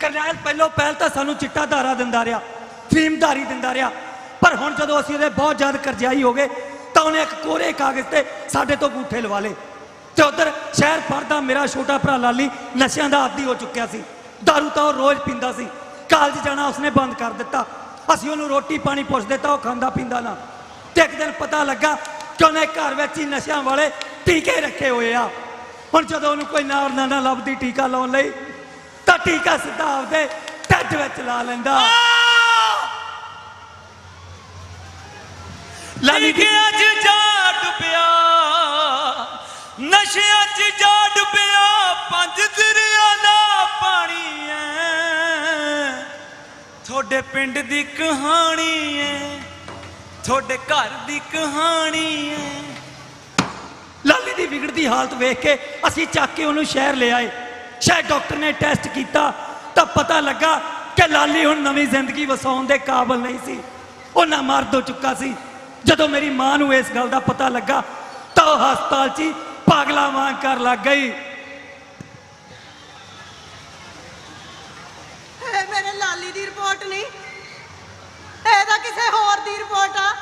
ਕਰਨੈਲ ਪਹਿਲੋਂ ਪਹਿਲ ਤਾਂ ਸਾਨੂੰ ਚਿੱਟਾ ਧਾਰਾ ਦਿੰਦਾ ਰਿਹਾ ਫੀਮਧਾਰੀ ਦਿੰਦਾ ਰਿਹਾ ਪਰ ਹੁਣ ਜਦੋਂ ਅਸੀਂ ਉਹਦੇ ਬਹੁਤ ਜ਼ਿਆਦਾ ਕਰਜ਼ਾਈ ਹੋ ਗਏ ਤਾਂ ਉਹਨੇ ਇੱਕ ਕੋਰੇ ਕਾਗਜ਼ ਤੇ ਸਾਡੇ ਤੋਂ ਗੂਠੇ ਲਵਾ ਲਏ। ਤੇ ਉਧਰ ਸ਼ਹਿਰ ਪੜਦਾ ਮੇਰਾ ਛੋਟਾ ਭਰਾ ਲਾਲੀ ਨਸ਼ਿਆਂ ਦਾ ਆਦੀ ਹੋ ਚੁੱਕਿਆ ਸੀ। दारू ਤਾਂ ਉਹ ਰੋਜ਼ ਪੀਂਦਾ ਸੀ ਕਾਲਜ ਜਾਣਾ ਉਸਨੇ ਬੰਦ ਕਰ ਦਿੱਤਾ ਅਸੀਂ ਉਹਨੂੰ ਰੋਟੀ ਪਾਣੀ ਪੁੱਛਦੇ ਤਾਂ ਉਹ ਖਾਂਦਾ ਪੀਂਦਾ ਨਾ ਤੇ ਇੱਕ ਦਿਨ ਪਤਾ ਲੱਗਾ ਕਿ ਉਹਨੇ ਘਰ ਵਿੱਚ ਹੀ ਨਸ਼ਿਆਂ ਵਾਲੇ ਟੀਕੇ ਰੱਖੇ ਹੋਏ ਆ ਹੁਣ ਜਦੋਂ ਉਹਨੂੰ ਕੋਈ ਨਾਰ ਨਾ ਲੱਭਦੀ ਟੀਕਾ ਲਾਉਣ ਲਈ ਤਾਂ ਟੀਕਾ ਸਿੱਧਾ ਆਪਦੇ ਢੱਡ ਵਿੱਚ ਲਾ ਲੈਂਦਾ ਲਾਲੀ ਦੀ ਜਾ ਡੁੱਬਿਆ ਨਸ਼ਿਆਂ ਤੁਹਾਡੇ ਪਿੰਡ ਦੀ ਕਹਾਣੀ ਐ ਤੁਹਾਡੇ ਘਰ ਦੀ ਕਹਾਣੀ ਐ ਲਾਲੀ ਦੀ ਵਿਗੜਦੀ ਹਾਲਤ ਵੇਖ ਕੇ ਅਸੀਂ ਚੱਕ ਕੇ ਉਹਨੂੰ ਸ਼ਹਿਰ ਲੈ ਆਏ। ਸ਼ਾਇਦ ਡਾਕਟਰ ਨੇ ਟੈਸਟ ਕੀਤਾ, ਤਾਂ ਪਤਾ ਲੱਗਾ ਕਿ ਲਾਲੀ ਹੁਣ ਨਵੀਂ ਜ਼ਿੰਦਗੀ ਵਸਾਉਣ ਦੇ ਕਾਬਲ ਨਹੀਂ ਸੀ। ਉਹ ਨਾ ਮਰਦ ਹੋ ਚੁੱਕਾ ਸੀ। ਜਦੋਂ ਮੇਰੀ ਮਾਂ ਨੂੰ ਇਸ ਗੱਲ ਦਾ ਪਤਾ ਲੱਗਾ, ਤਾਂ ਉਹ ਹਸਪਤਾਲ 'ਚ ਹੀ ਪਾਗਲਾ ਵਾਂਗ ਕਰ ਲੱਗ ਗਈ ਇਹ ਮੇਰੇ ਲਾਲੀ ਦੀ ਰਿਪੋਰਟ ਨਹੀਂ। ਇਹ ਤਾਂ ਕਿਸੇ ਹੋਰ ਦੀ ਰਿਪੋਰਟ ਆ।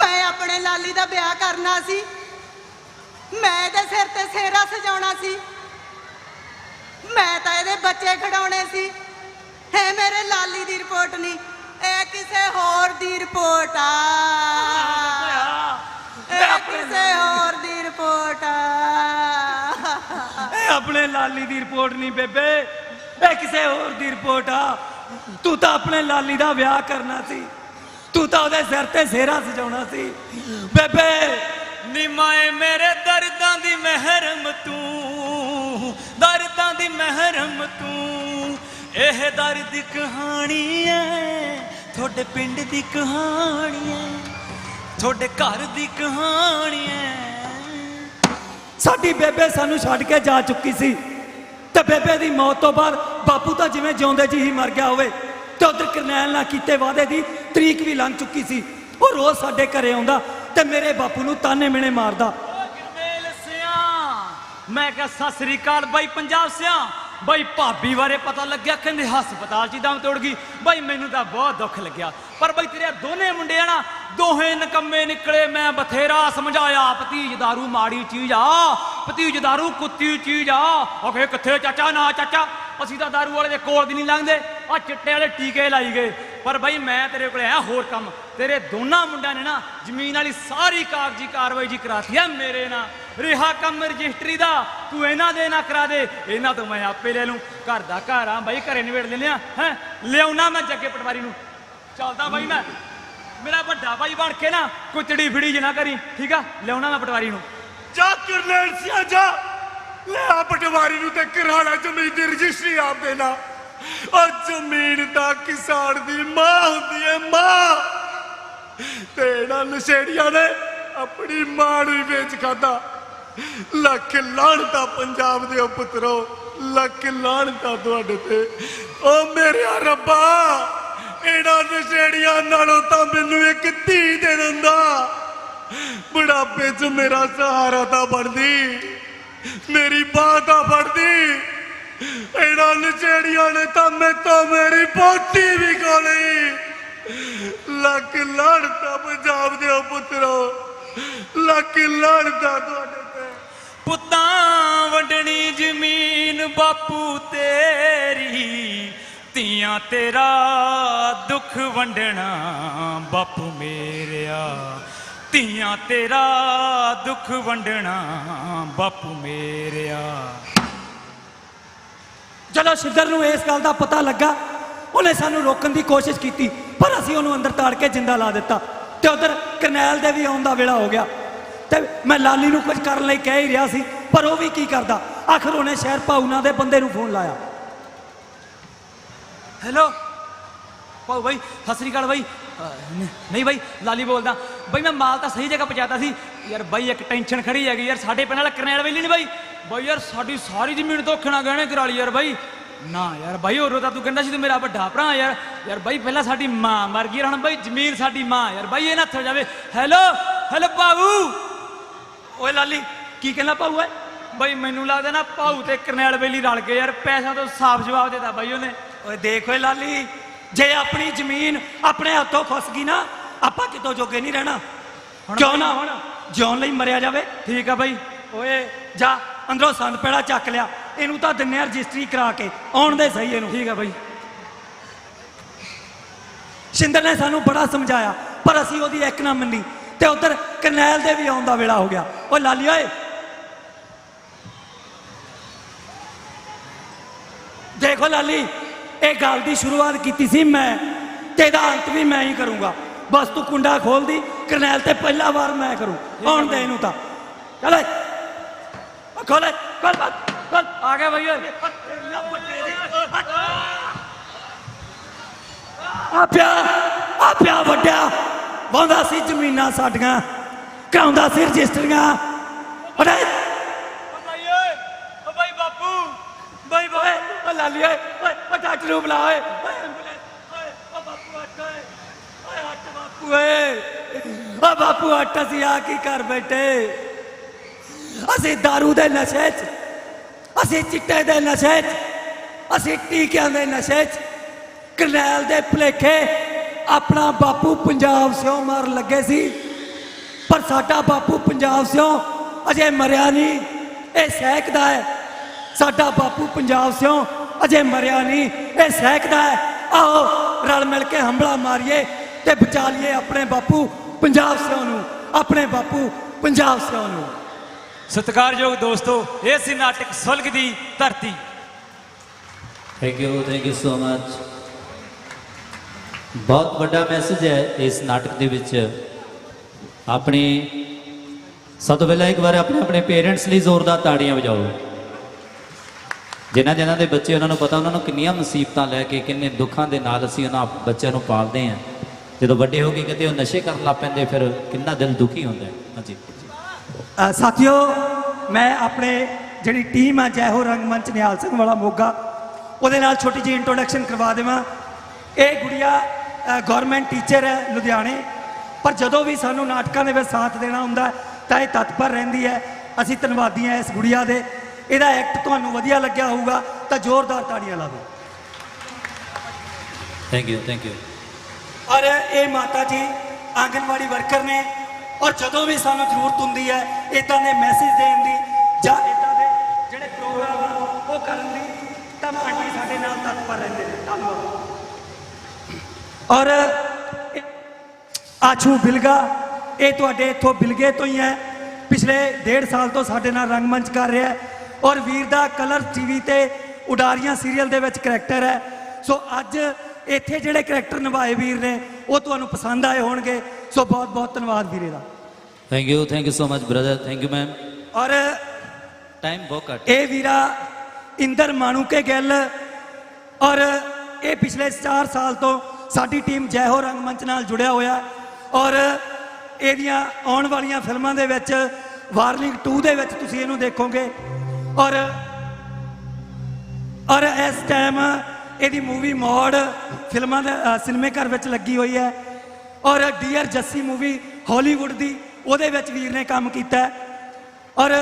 ਮੈਂ ਆਪਣੇ ਲਾਲੀ ਦਾ ਵਿਆਹ ਕਰਨਾ ਸੀ। ਮੈਂ ਇਹਦੇ ਸਿਰ ਤੇ ਸੇਰਾ ਸਜਾਉਣਾ ਸੀ। ਮੈਂ ਤਾਂ ਇਹਦੇ ਬੱਚੇ ਖਿਡਾਉਣੇ ਸੀ। ਇਹ ਮੇਰੇ ਲਾਲੀ ਦੀ ਰਿਪੋਰਟ ਨਹੀਂ। ਇਹ ਕਿਸੇ ਹੋਰ ਦੀ ਰਿਪੋਰਟ ਆ। ਇਹ ਕਿਸੇ ਹੋਰ ਦੀ ਰਿਪੋਰਟ ਆ। ਇਹ ਆਪਣੇ ਲਾਲੀ ਦੀ ਰਿਪੋਰਟ ਨਹੀਂ ਬੇਬੇ। ਇਹ ਕਿਸੇ ਹੋਰ ਦੀ ਰਿਪੋਰਟ ਆ। ਤੂੰ ਤਾਂ ਆਪਣੇ ਲਾਲੀ ਦਾ ਵਿਆਹ ਕਰਨਾ ਸੀ। ਤੂੰ ਤਾਂ ਉਹਦੇ ਸਿਰ ਤੇ ਸੇਰਾ ਸਜਾਉਣਾ ਸੀ। ਬੇਬੇ ਨਿਮਾਏ ਮੇਰੇ ਦਰਦਾਂ ਦੀ ਮਹਿਰਮ ਤੂੰ। ਦਰਦਾਂ ਦੀ ਮਹਿਰਮ ਤੂੰ। ਇਹ ਦਰਦ ਦੀ ਕਹਾਣੀ ਐ ਤੁਹਾਡੇ ਪਿੰਡ ਦੀ ਕਹਾਣੀ ਐ ਤੁਹਾਡੇ ਘਰ ਦੀ ਕਹਾਣੀ ਐ ਸਾਡੀ ਬੇਬੇ ਸਾਨੂੰ ਛੱਡ ਕੇ ਜਾ ਚੁੱਕੀ ਸੀ। ਤੇ ਬੇਬੇ ਦੀ ਮੌਤ ਤੋਂ ਬਾਅਦ ਬਾਪੂ ਤਾਂ ਜਿਵੇਂ ਜਿਉਂਦੇ ਜੀ ਹੀ ਮਰ ਗਿਆ ਹੋਵੇ ਤੇ ਉਧਰ ਕਰਨੈਲ ਨਾਲ ਕੀਤੇ ਵਾਅਦੇ ਦੀ ਤਰੀਕ ਵੀ ਲੰਘ ਚੁੱਕੀ ਸੀ। ਉਹ ਰੋਜ਼ ਸਾਡੇ ਘਰੇ ਆਉਂਦਾ ਤੇ ਮੇਰੇ ਬਾਪੂ ਨੂੰ ਤਾਨੇ ਮਿਹਣੇ ਮਾਰਦਾ। ਮੇਲ ਸਿਆ ਮੈਂ ਕਿਹਾ, ਸਤਿ ਸ੍ਰੀ ਅਕਾਲ ਬਾਈ ਪੰਜਾਬ ਸਿਆ ਬਾਈ ਭਾਬੀ ਬਾਰੇ ਪਤਾ ਲੱਗਿਆ, ਕਹਿੰਦੇ ਹਸਪਤਾਲ 'ਚ ਦਮ ਤੋੜ ਗਈ। ਬਾਈ ਮੈਨੂੰ ਤਾਂ ਬਹੁਤ ਦੁੱਖ ਲੱਗਿਆ। ਪਰ ਬਾਈ ਤੇਰੇ ਦੋਨੇ ਮੁੰਡਿਆਂ ਆ ਨਾ ਦੋਹੇ ਨਕੰਮੇ ਨਿਕਲੇ, ਮੈਂ ਬਥੇਰਾ ਸਮਝਾਇਆ, ਭਤੀਜ ਦਾਰੂ ਮਾੜੀ ਚੀਜ਼ ਆ, ਭਤੀਜ ਦਾਰੂ ਕੁੱਤੀ ਚੀਜ਼ ਆ। ਓਕੇ ਕਿੱਥੇ ਚਾਚਾ? ਨਾ ਚਾਚਾ, ਅਸੀਂ ਤਾਂ ਦਾਰੂ ਵਾਲੇ ਦੇ ਕੋਲ ਦੀ ਨਹੀਂ ਲੰਘਦੇ। ਆ ਚਿੱਟੇ ਵਾਲੇ ਟੀਕੇ ਲਾਈ ਗਏ। ਪਰ ਬਾਈ ਮੈਂ ਤੇਰੇ ਕੋਲੇ ਆਇਆ ਹੋਰ ਕੰਮ। ਤੇਰੇ ਦੋਨਾਂ ਮੁੰਡਿਆਂ ਨੇ ਨਾ ਜ਼ਮੀਨ ਵਾਲੀ ਸਾਰੀ ਕਾਗਜ਼ੀ ਕਾਰਵਾਈ ਜੀ ਕਰਾਤੀ ਆ ਮੇਰੇ ਨਾਲ। ਰਿਹਾ ਕੰਮ ਰਜਿਸਟਰੀ ਦਾ, ਤੂੰ ਇਹਨਾਂ ਦੇ ਨਾ ਕਰਾ ਦੇ। ਇਹਨਾਂ ਤੋਂ ਮੈਂ ਆਪੇ ਲੈ ਲੂੰ। ਘਰ ਦਾ ਘਰ ਆ, ਬਾਈ ਘਰੇ ਨਿਬੇੜ ਲੈਨੇ ਆ, ਹੈ? ਲਿਆਉਣਾ ਮੈਂ ਜੱਗੇ ਪਟਵਾਰੀ ਨੂੰ। ਚੱਲਦਾ ਬਾਈ ਮੈਂ। ਮੇਰਾ ਵੱਡਾ ਬਾਈ ਬਣ ਕੇ ਨਾ ਕੋਈ ਚਿੜੀ ਫਿੜੀ ਜਨਾ ਕਰੀ, ਠੀਕ ਆ? ਲਿਆਉਣਾ ਮੈਂ ਪਟਵਾਰੀ ਨੂੰ। ਜਾ ਕਰਨੈਲ ਸਿਆ, ਜਾ। ਲੈ ਆ ਪਟਵਾਰੀ ਨੂੰ ਤੇ ਕਰਾਣਾ ਜ਼ਮੀਨ ਦੀ ਰਜਿਸਟਰੀ ਆਪ ਦੇਣਾ ਉਹ ਜ਼ਮੀਨ ਤਾਂ ਕਿਸਾਨ ਦੀ ਮਾਂ ਹੁੰਦੀ ਹੈ ਮਾਂ। ਤੇ ਇਹਨਾਂ ਨਸ਼ੇੜੀਆਂ ਨੇ ਆਪਣੀ ਮਾਂ ਨੂੰ ਵੇਚ ਖਾਦਾ ਲੱਖ ਲਾਹਣਤਾ ਪੰਜਾਬ ਦੇ ਪੁੱਤਰੋ, ਲੱਖ ਲਾਹਣਤਾ ਤੁਹਾਡੇ ਤੇ। ਓ ਮੇਰਿਆ ਰੱਬਾ। ਇਹਨਾਂ ਨਸ਼ੇੜੀਆਂ ਨਾਲੋਂ ਤਾਂ ਮੈਨੂੰ ਇੱਕ ਧੀ ਦੇ ਦਿੰਦਾ। ਬੁਢਾਪੇ 'ਚ ਮੇਰਾ ਸਹਾਰਾ ਤਾਂ ਬਣਦੀ, ਮੇਰੀ ਬਾਹ ਤਾਂ ਫੜਦੀ ਇਹਨਾਂ ਨਸ਼ੇੜੀਆਂ ਨੇ ਤਾਂ ਮੈਥੋਂ ਮੇਰੀ ਪੋਤੀ ਵੀ ਖੋ ਲਈ ਲੱਕ ਲੜਦਾ ਪੰਜਾਬ ਦੇ ਪੁੱਤਰੋ। ਲੱਕ ਲੜਦਾ ਤੁਹਾਡੇ ਤੇ। ਪੁੱਤਾਂ ਵੰਡਣੀ ਜ਼ਮੀਨ ਬਾਪੂ ਤੇਰੀ। ਧੀਆਂ ਤੇਰਾ ਦੁੱਖ ਵੰਡਣਾ ਬਾਪੂ ਮੇਰਿਆ। ਧੀਆਂ ਤੇਰਾ ਦੁੱਖ ਵੰਡਣਾ ਬਾਪੂ ਮੇਰਿਆ। ਜਦੋਂ ਸਿੱਧਰ ਨੂੰ ਇਸ ਗੱਲ ਦਾ ਪਤਾ ਲੱਗਾ, ਉਹਨੇ ਸਾਨੂੰ ਰੋਕਣ ਦੀ ਕੋਸ਼ਿਸ਼ ਕੀਤੀ, ਪਰ ਅਸੀਂ ਉਹਨੂੰ ਅੰਦਰ ਤਾੜ ਕੇ ਜਿੰਦਾ ਲਾ ਦਿੱਤਾ ਤੇ ਉਧਰ ਕਰਨੈਲ ਦੇ ਵੀ ਆਉਣ ਦਾ ਵੇਲਾ ਹੋ ਗਿਆ। ਤੇ ਮੈਂ ਲਾਲੀ ਨੂੰ ਕੁਝ ਕਰਨ ਲਈ ਕਹਿ ਹੀ ਰਿਹਾ ਸੀ, ਪਰ ਉਹ ਵੀ ਕੀ ਕਰਦਾ? ਆਖਰ ਉਹਨੇ ਸ਼ਹਿਰ ਭਾਊਨਾ ਦੇ ਬੰਦੇ ਨੂੰ ਫੋਨ ਲਾਇਆ। ਹੈਲੋ ਪਾਉ ਬਾਈ ਸਤਿ ਸ੍ਰੀ ਅਕਾਲ ਬਾਈ। ਅਹ, ਨ- ਨਹੀਂ ਬਾਈ ਲਾਲੀ ਬੋਲਦਾ। ਬਾਈ ਮੈਂ ਮਾਲ ਤਾਂ ਸਹੀ ਜਗ੍ਹਾ ਪਹੁੰਚਾਤਾ ਸੀ। ਯਾਰ ਬਾਈ ਇੱਕ ਟੈਨਸ਼ਨ ਖੜੀ ਹੈਗੀ ਯਾਰ ਸਾਡੇ ਪਿੰਡ ਵਾਲਾ ਕਰਨੈਲ ਵੇਲੀ ਨਹੀਂ ਬਾਈ। ਬਾਈ ਯਾਰ ਸਾਡੀ ਸਾਰੀ ਜ਼ਮੀਨ ਧੋਖੇ ਨਾਲ ਗਹਿਣੇ ਕਰਾ ਲਈ ਯਾਰ ਬਾਈ। ਨਾ ਯਾਰ ਬਾਈ ਹੋਰ ਤਾਂ ਤੂੰ ਕਹਿੰਦਾ ਸੀ ਤੂੰ ਮੇਰਾ ਵੱਡਾ ਭਰਾ ਯਾਰ। ਯਾਰ ਬਾਈ ਪਹਿਲਾਂ ਸਾਡੀ ਮਾਂ ਮਰ ਗਈ ਯਾਰ ਹੁਣ ਬਾਈ ਜ਼ਮੀਨ ਸਾਡੀ ਮਾਂ ਯਾਰ। ਬਾਈ ਇਹ ਨਾ ਹੋ ਜਾਵੇ ਹੈਲੋ ਹੈਲੋ ਬਾਬੂ ਓਏ ਲਾਲੀ ਕੀ ਕਹਿੰਦਾ ਭਾਊ ਏ ਬਾਈ ਮੈਨੂੰ ਲੱਗਦਾ ਨਾ ਭਾਊ ਤੇ ਕਰਨੈਲ ਵੇਲੀ ਰਲ ਗਏ ਯਾਰ ਪੈਸਾ ਤੋਂ ਸਾਫ਼ ਜਵਾਬ ਦੇਤਾ ਬਾਈ ਉਹਨੇ। ਓਏ ਦੇਖ ਓਏ ਲਾਲੀ ਜੇ ਆਪਣੀ ਜ਼ਮੀਨ ਆਪਣੇ ਹੱਥੋਂ ਫਸ ਗਈ ਨਾ ਆਪਾਂ ਕਿਤੋਂ ਜੋਗੇ ਨਹੀਂ ਰਹਿਣਾ। ਕਿਉਂ ਨਾ ਹੁਣ? ਜਿਉਣ ਲਈ ਮਰਿਆ ਜਾਵੇ। ਠੀਕ ਆ ਬਾਈ। ਓਏ ਜਾ ਅੰਦਰੋਂ ਸੰਦ ਪੈੜਾ ਚੱਕ ਲਿਆ। ਇਹਨੂੰ ਤਾਂ ਦਿੰਨੇ ਰਜਿਸਟਰੀ ਕਰਾ ਕੇ। ਆਉਣ ਦੇ ਸਹੀ ਇਹਨੂੰ। ਠੀਕ ਆ ਬਾਈ। ਸ਼ਿੰਦਰ ਨੇ ਸਾਨੂੰ ਬੜਾ ਸਮਝਾਇਆ ਪਰ ਅਸੀਂ ਉਹਦੀ ਇੱਕ ਨਾ ਮੰਨੀ। ਤੇ ਉਧਰ ਕਰਨੈਲ ਦੇ ਵੀ ਆਉਣ ਦਾ ਵੇਲਾ ਹੋ ਗਿਆ। ਓਏ ਲਾਲੀ ਓਏ। ਦੇਖੋ ਲਾਲੀ। ਇਹ ਗੱਲ ਦੀ ਸ਼ੁਰੂਆਤ ਕੀਤੀ ਸੀ ਮੈਂ ਤੇ ਇਹਦਾ ਅੰਤ ਵੀ ਮੈਂ ਹੀ ਕਰੂੰਗਾ। ਬਸ ਤੂੰ ਕੁੰਡਾ ਖੋਲ ਦੀ ਕਰਨੈਲ ਤੇ ਪਹਿਲਾ ਵਾਰ ਮੈਂ ਕਰੂੰ। ਆਉਣ ਦੇ ਇਹਨੂੰ ਤਾਂ। ਚੱਲ ਓਏ। ਓ ਖੋਲੇ ਖੋਲ ਖੋਲ ਆ ਗਿਆ ਬਾਈ ਓਏ। ਆ ਪਿਆ ਆ ਪਿਆ ਵੱਡਿਆ ਵਾਉਂਦਾ ਸੀ ਜ਼ਮੀਨਾਂ ਸਾਡੀਆਂ ਕਰਾਉਂਦਾ ਸੀ ਰਜਿਸਟਰੀਆਂ। ਅਰੇ ਓ ਬਾਈ ਓਏ ਬਾਈ ਬਾਪੂ। ਓਏ ਓ ਲਾਲੀ ਓਏ। ਓਏ ਨੂੰ ਬੁਲਾ ਐਂਬੂਲੈਂਸ ਬਾਪੂ ਅੱਟ ਓਏ ਅੱਟ ਬਾਪੂ ਓਏ ਓ ਬਾਪੂ ਅੱਟ ਅਸੀਂ ਆ ਕੀ ਕਰ ਬੈਠੇ? ਅਸੀਂ दारू ਦੇ ਨਸ਼ੇ 'ਚ, ਅਸੀਂ ਚਿੱਟੇ ਦੇ ਨਸ਼ੇ 'ਚ, ਅਸੀਂ ਟੀਕਿਆਂ ਦੇ ਨਸ਼ੇ 'ਚ, ਕਰਨੈਲ ਦੇ ਭੁਲੇਖੇ, ਆਪਣਾ ਬਾਪੂ ਪੰਜਾਬ ਸਿਓ ਮਾਰ ਲੱਗੇ ਸੀ। ਪਰ ਸਾਡਾ ਬਾਪੂ ਪੰਜਾਬ ਸਿਓ ਅਜੇ ਮਰਿਆ ਨਹੀਂ। ਇਹ ਸਹਿਕਦਾ ਹੈ। ਸਾਡਾ ਬਾਪੂ ਪੰਜਾਬ ਸਿਓ ਅਜੇ ਮਰਿਆ ਨਹੀਂ। ਇਹ ਸਹਿਕਦਾ ਹੈ। ਆਓ ਰਲ ਮਿਲ ਕੇ ਹੰਬਲਾ ਮਾਰੀਏ ਤੇ ਬਚਾ ਲਈਏ ਆਪਣੇ ਬਾਪੂ ਪੰਜਾਬ ਸਿਓ ਨੂੰ। ਆਪਣੇ ਬਾਪੂ ਪੰਜਾਬ ਸਿਓ ਨੂੰ। ਸਤਿਕਾਰਯੋਗ ਦੋਸਤੋ ਇਹ ਸੀ ਨਾਟਕ ਸੁਲਗ ਦੀ ਧਰਤੀ। Thank you thank you so much ਬਹੁਤ ਵੱਡਾ ਮੈਸੇਜ ਹੈ ਇਸ ਨਾਟਕ ਦੇ ਵਿੱਚ। ਆਪਣੀ ਸਭ ਤੋਂ ਪਹਿਲਾਂ ਇੱਕ ਵਾਰ ਆਪਣੇ ਆਪਣੇ ਪੇਰੈਂਟਸ ਲਈ ਜ਼ੋਰਦਾਰ ਤਾੜੀਆਂ ਵਜਾਓ। ਜਿਨ੍ਹਾਂ ਜਿਨ੍ਹਾਂ ਦੇ ਬੱਚੇ ਉਹਨਾਂ ਨੂੰ ਪਤਾ, ਉਹਨਾਂ ਨੂੰ ਕਿੰਨੀਆਂ ਮੁਸੀਬਤਾਂ ਲੈ ਕੇ, ਕਿੰਨੇ ਦੁੱਖਾਂ ਦੇ ਨਾਲ ਅਸੀਂ ਉਹਨਾਂ ਬੱਚਿਆਂ ਨੂੰ ਪਾਲਦੇ ਹਾਂ। ਜਦੋਂ ਵੱਡੇ ਹੋ ਕੇ ਕਿਤੇ ਉਹ ਨਸ਼ੇ ਕਰਨ ਲੱਗ ਪੈਂਦੇ, ਫਿਰ ਕਿੰਨਾ ਦਿਲ ਦੁਖੀ ਹੁੰਦਾ ਹੈ। ਹਾਂਜੀ। ਸਾਥੀਓ, ਮੈਂ ਆਪਣੇ ਜਿਹੜੀ ਟੀਮ ਆ ਜੈ ਹੋ ਰੰਗਮੰਚ ਨਿਹਾਲ ਸਿੰਘ ਵਾਲਾ ਮੋਗਾ, ਉਹਦੇ ਨਾਲ ਛੋਟੀ ਜਿਹੀ ਇੰਟਰੋਡਕਸ਼ਨ ਕਰਵਾ ਦੇਵਾਂ। ਇਹ ਗੁੜੀਆ ਗਵਰਨਮੈਂਟ ਟੀਚਰ ਹੈ ਲੁਧਿਆਣੇ, ਪਰ ਜਦੋਂ ਵੀ ਸਾਨੂੰ ਨਾਟਕਾਂ ਦੇ ਵਿੱਚ ਸਾਥ ਦੇਣਾ ਹੁੰਦਾ, ਤਾਂ ਇਹ ਤਤਪਰ ਰਹਿੰਦੀ ਹੈ। ਅਸੀਂ ਧੰਨਵਾਦੀ ਹਾਂ ਇਸ ਗੁੜੀਆ ਦੇ। ਇਹਦਾ ਐਕਟ ਤੁਹਾਨੂੰ ਵਧੀਆ ਲੱਗਿਆ ਹੋਊਗਾ ਤਾਂ ਜ਼ੋਰਦਾਰ ਤਾੜੀਆਂ ਲਾ ਦਿਓ। ਥੈਂਕ ਯੂ ਥੈਂਕ ਯੂ ਔਰ ਇਹ ਮਾਤਾ ਜੀ ਆਂਗਨਵਾੜੀ ਵਰਕਰ ਨੇ ਔਰ ਜਦੋਂ ਵੀ ਸਾਨੂੰ ਜ਼ਰੂਰਤ ਹੁੰਦੀ ਹੈ ਇਦਾਂ ਦੇ ਮੈਸੇਜ ਦੇਣ ਦੀ ਜਾਂ ਇਦਾਂ ਦੇ ਜਿਹੜੇ ਪ੍ਰੋਗਰਾਮ ਆ ਉਹ ਕਰਨ ਦੀ ਤਾਂ ਆਂਟੀ ਸਾਡੇ ਨਾਲ ਤਤਪਰ ਰਹਿੰਦੇ ਨੇ। ਧੰਨਵਾਦ। ਔਰ ਆਛੂ ਬਿਲਗਾ ਇਹ ਤੁਹਾਡੇ ਇੱਥੋਂ ਬਿਲਗੇ ਤੋਂ ਹੀ ਹੈ। ਪਿਛਲੇ ਡੇਢ ਸਾਲ ਤੋਂ ਸਾਡੇ ਨਾਲ ਰੰਗਮੰਚ ਕਰ ਰਿਹਾ ਹੈ। ਔਰ ਵੀਰ ਦਾ ਕਲਰ ਟੀਵੀ ਤੇ ਉਡਾਰੀਆਂ ਸੀਰੀਅਲ ਦੇ ਵਿੱਚ ਕਰੈਕਟਰ ਹੈ। ਸੋ ਅੱਜ ਇੱਥੇ ਜਿਹੜੇ ਕਰੈਕਟਰ ਨਿਭਾਏ ਵੀਰ ਨੇ ਉਹ ਤੁਹਾਨੂੰ ਪਸੰਦ ਆਏ ਹੋਣਗੇ। ਸੋ ਬਹੁਤ ਬਹੁਤ ਧੰਨਵਾਦ ਵੀਰੇ ਦਾ। Thank you thank you so much brother thank you ma'am ਔਰ ਟਾਈਮ ਬਹੁਤ ਘੱਟ ਇਹ ਵੀਰਾ ਇੰਦਰ ਮਾਣੂਕੇ ਗਿੱਲ ਔਰ ਇਹ ਪਿਛਲੇ 4 ਸਾਲ ਤੋਂ ਸਾਡੀ ਟੀਮ ਜੈ ਹੋ ਰੰਗਮੰਚ ਨਾਲ ਜੁੜਿਆ ਹੋਇਆ ਔਰ ਇਹਦੀਆਂ ਆਉਣ ਵਾਲੀਆਂ ਫਿਲਮਾਂ ਦੇ ਵਿੱਚ ਵਾਰਨਿੰਗ 2 ਦੇ ਵਿੱਚ ਤੁਸੀਂ ਇਹਨੂੰ ਦੇਖੋਗੇ। ਔਰ ਔਰ ਇਸ ਟਾਈਮ ਇਹਦੀ ਮੂਵੀ ਮੋੜ ਫਿਲਮਾਂ ਦੇ ਸਿਨੇਮੇ ਘਰ ਵਿੱਚ ਲੱਗੀ ਹੋਈ ਹੈ। ਔਰ ਡੀਅਰ ਜੱਸੀ ਮੂਵੀ ਹਾਲੀਵੁੱਡ ਦੀ, ਉਹਦੇ ਵਿੱਚ ਵੀਰ ਨੇ ਕੰਮ ਕੀਤਾ ਔਰ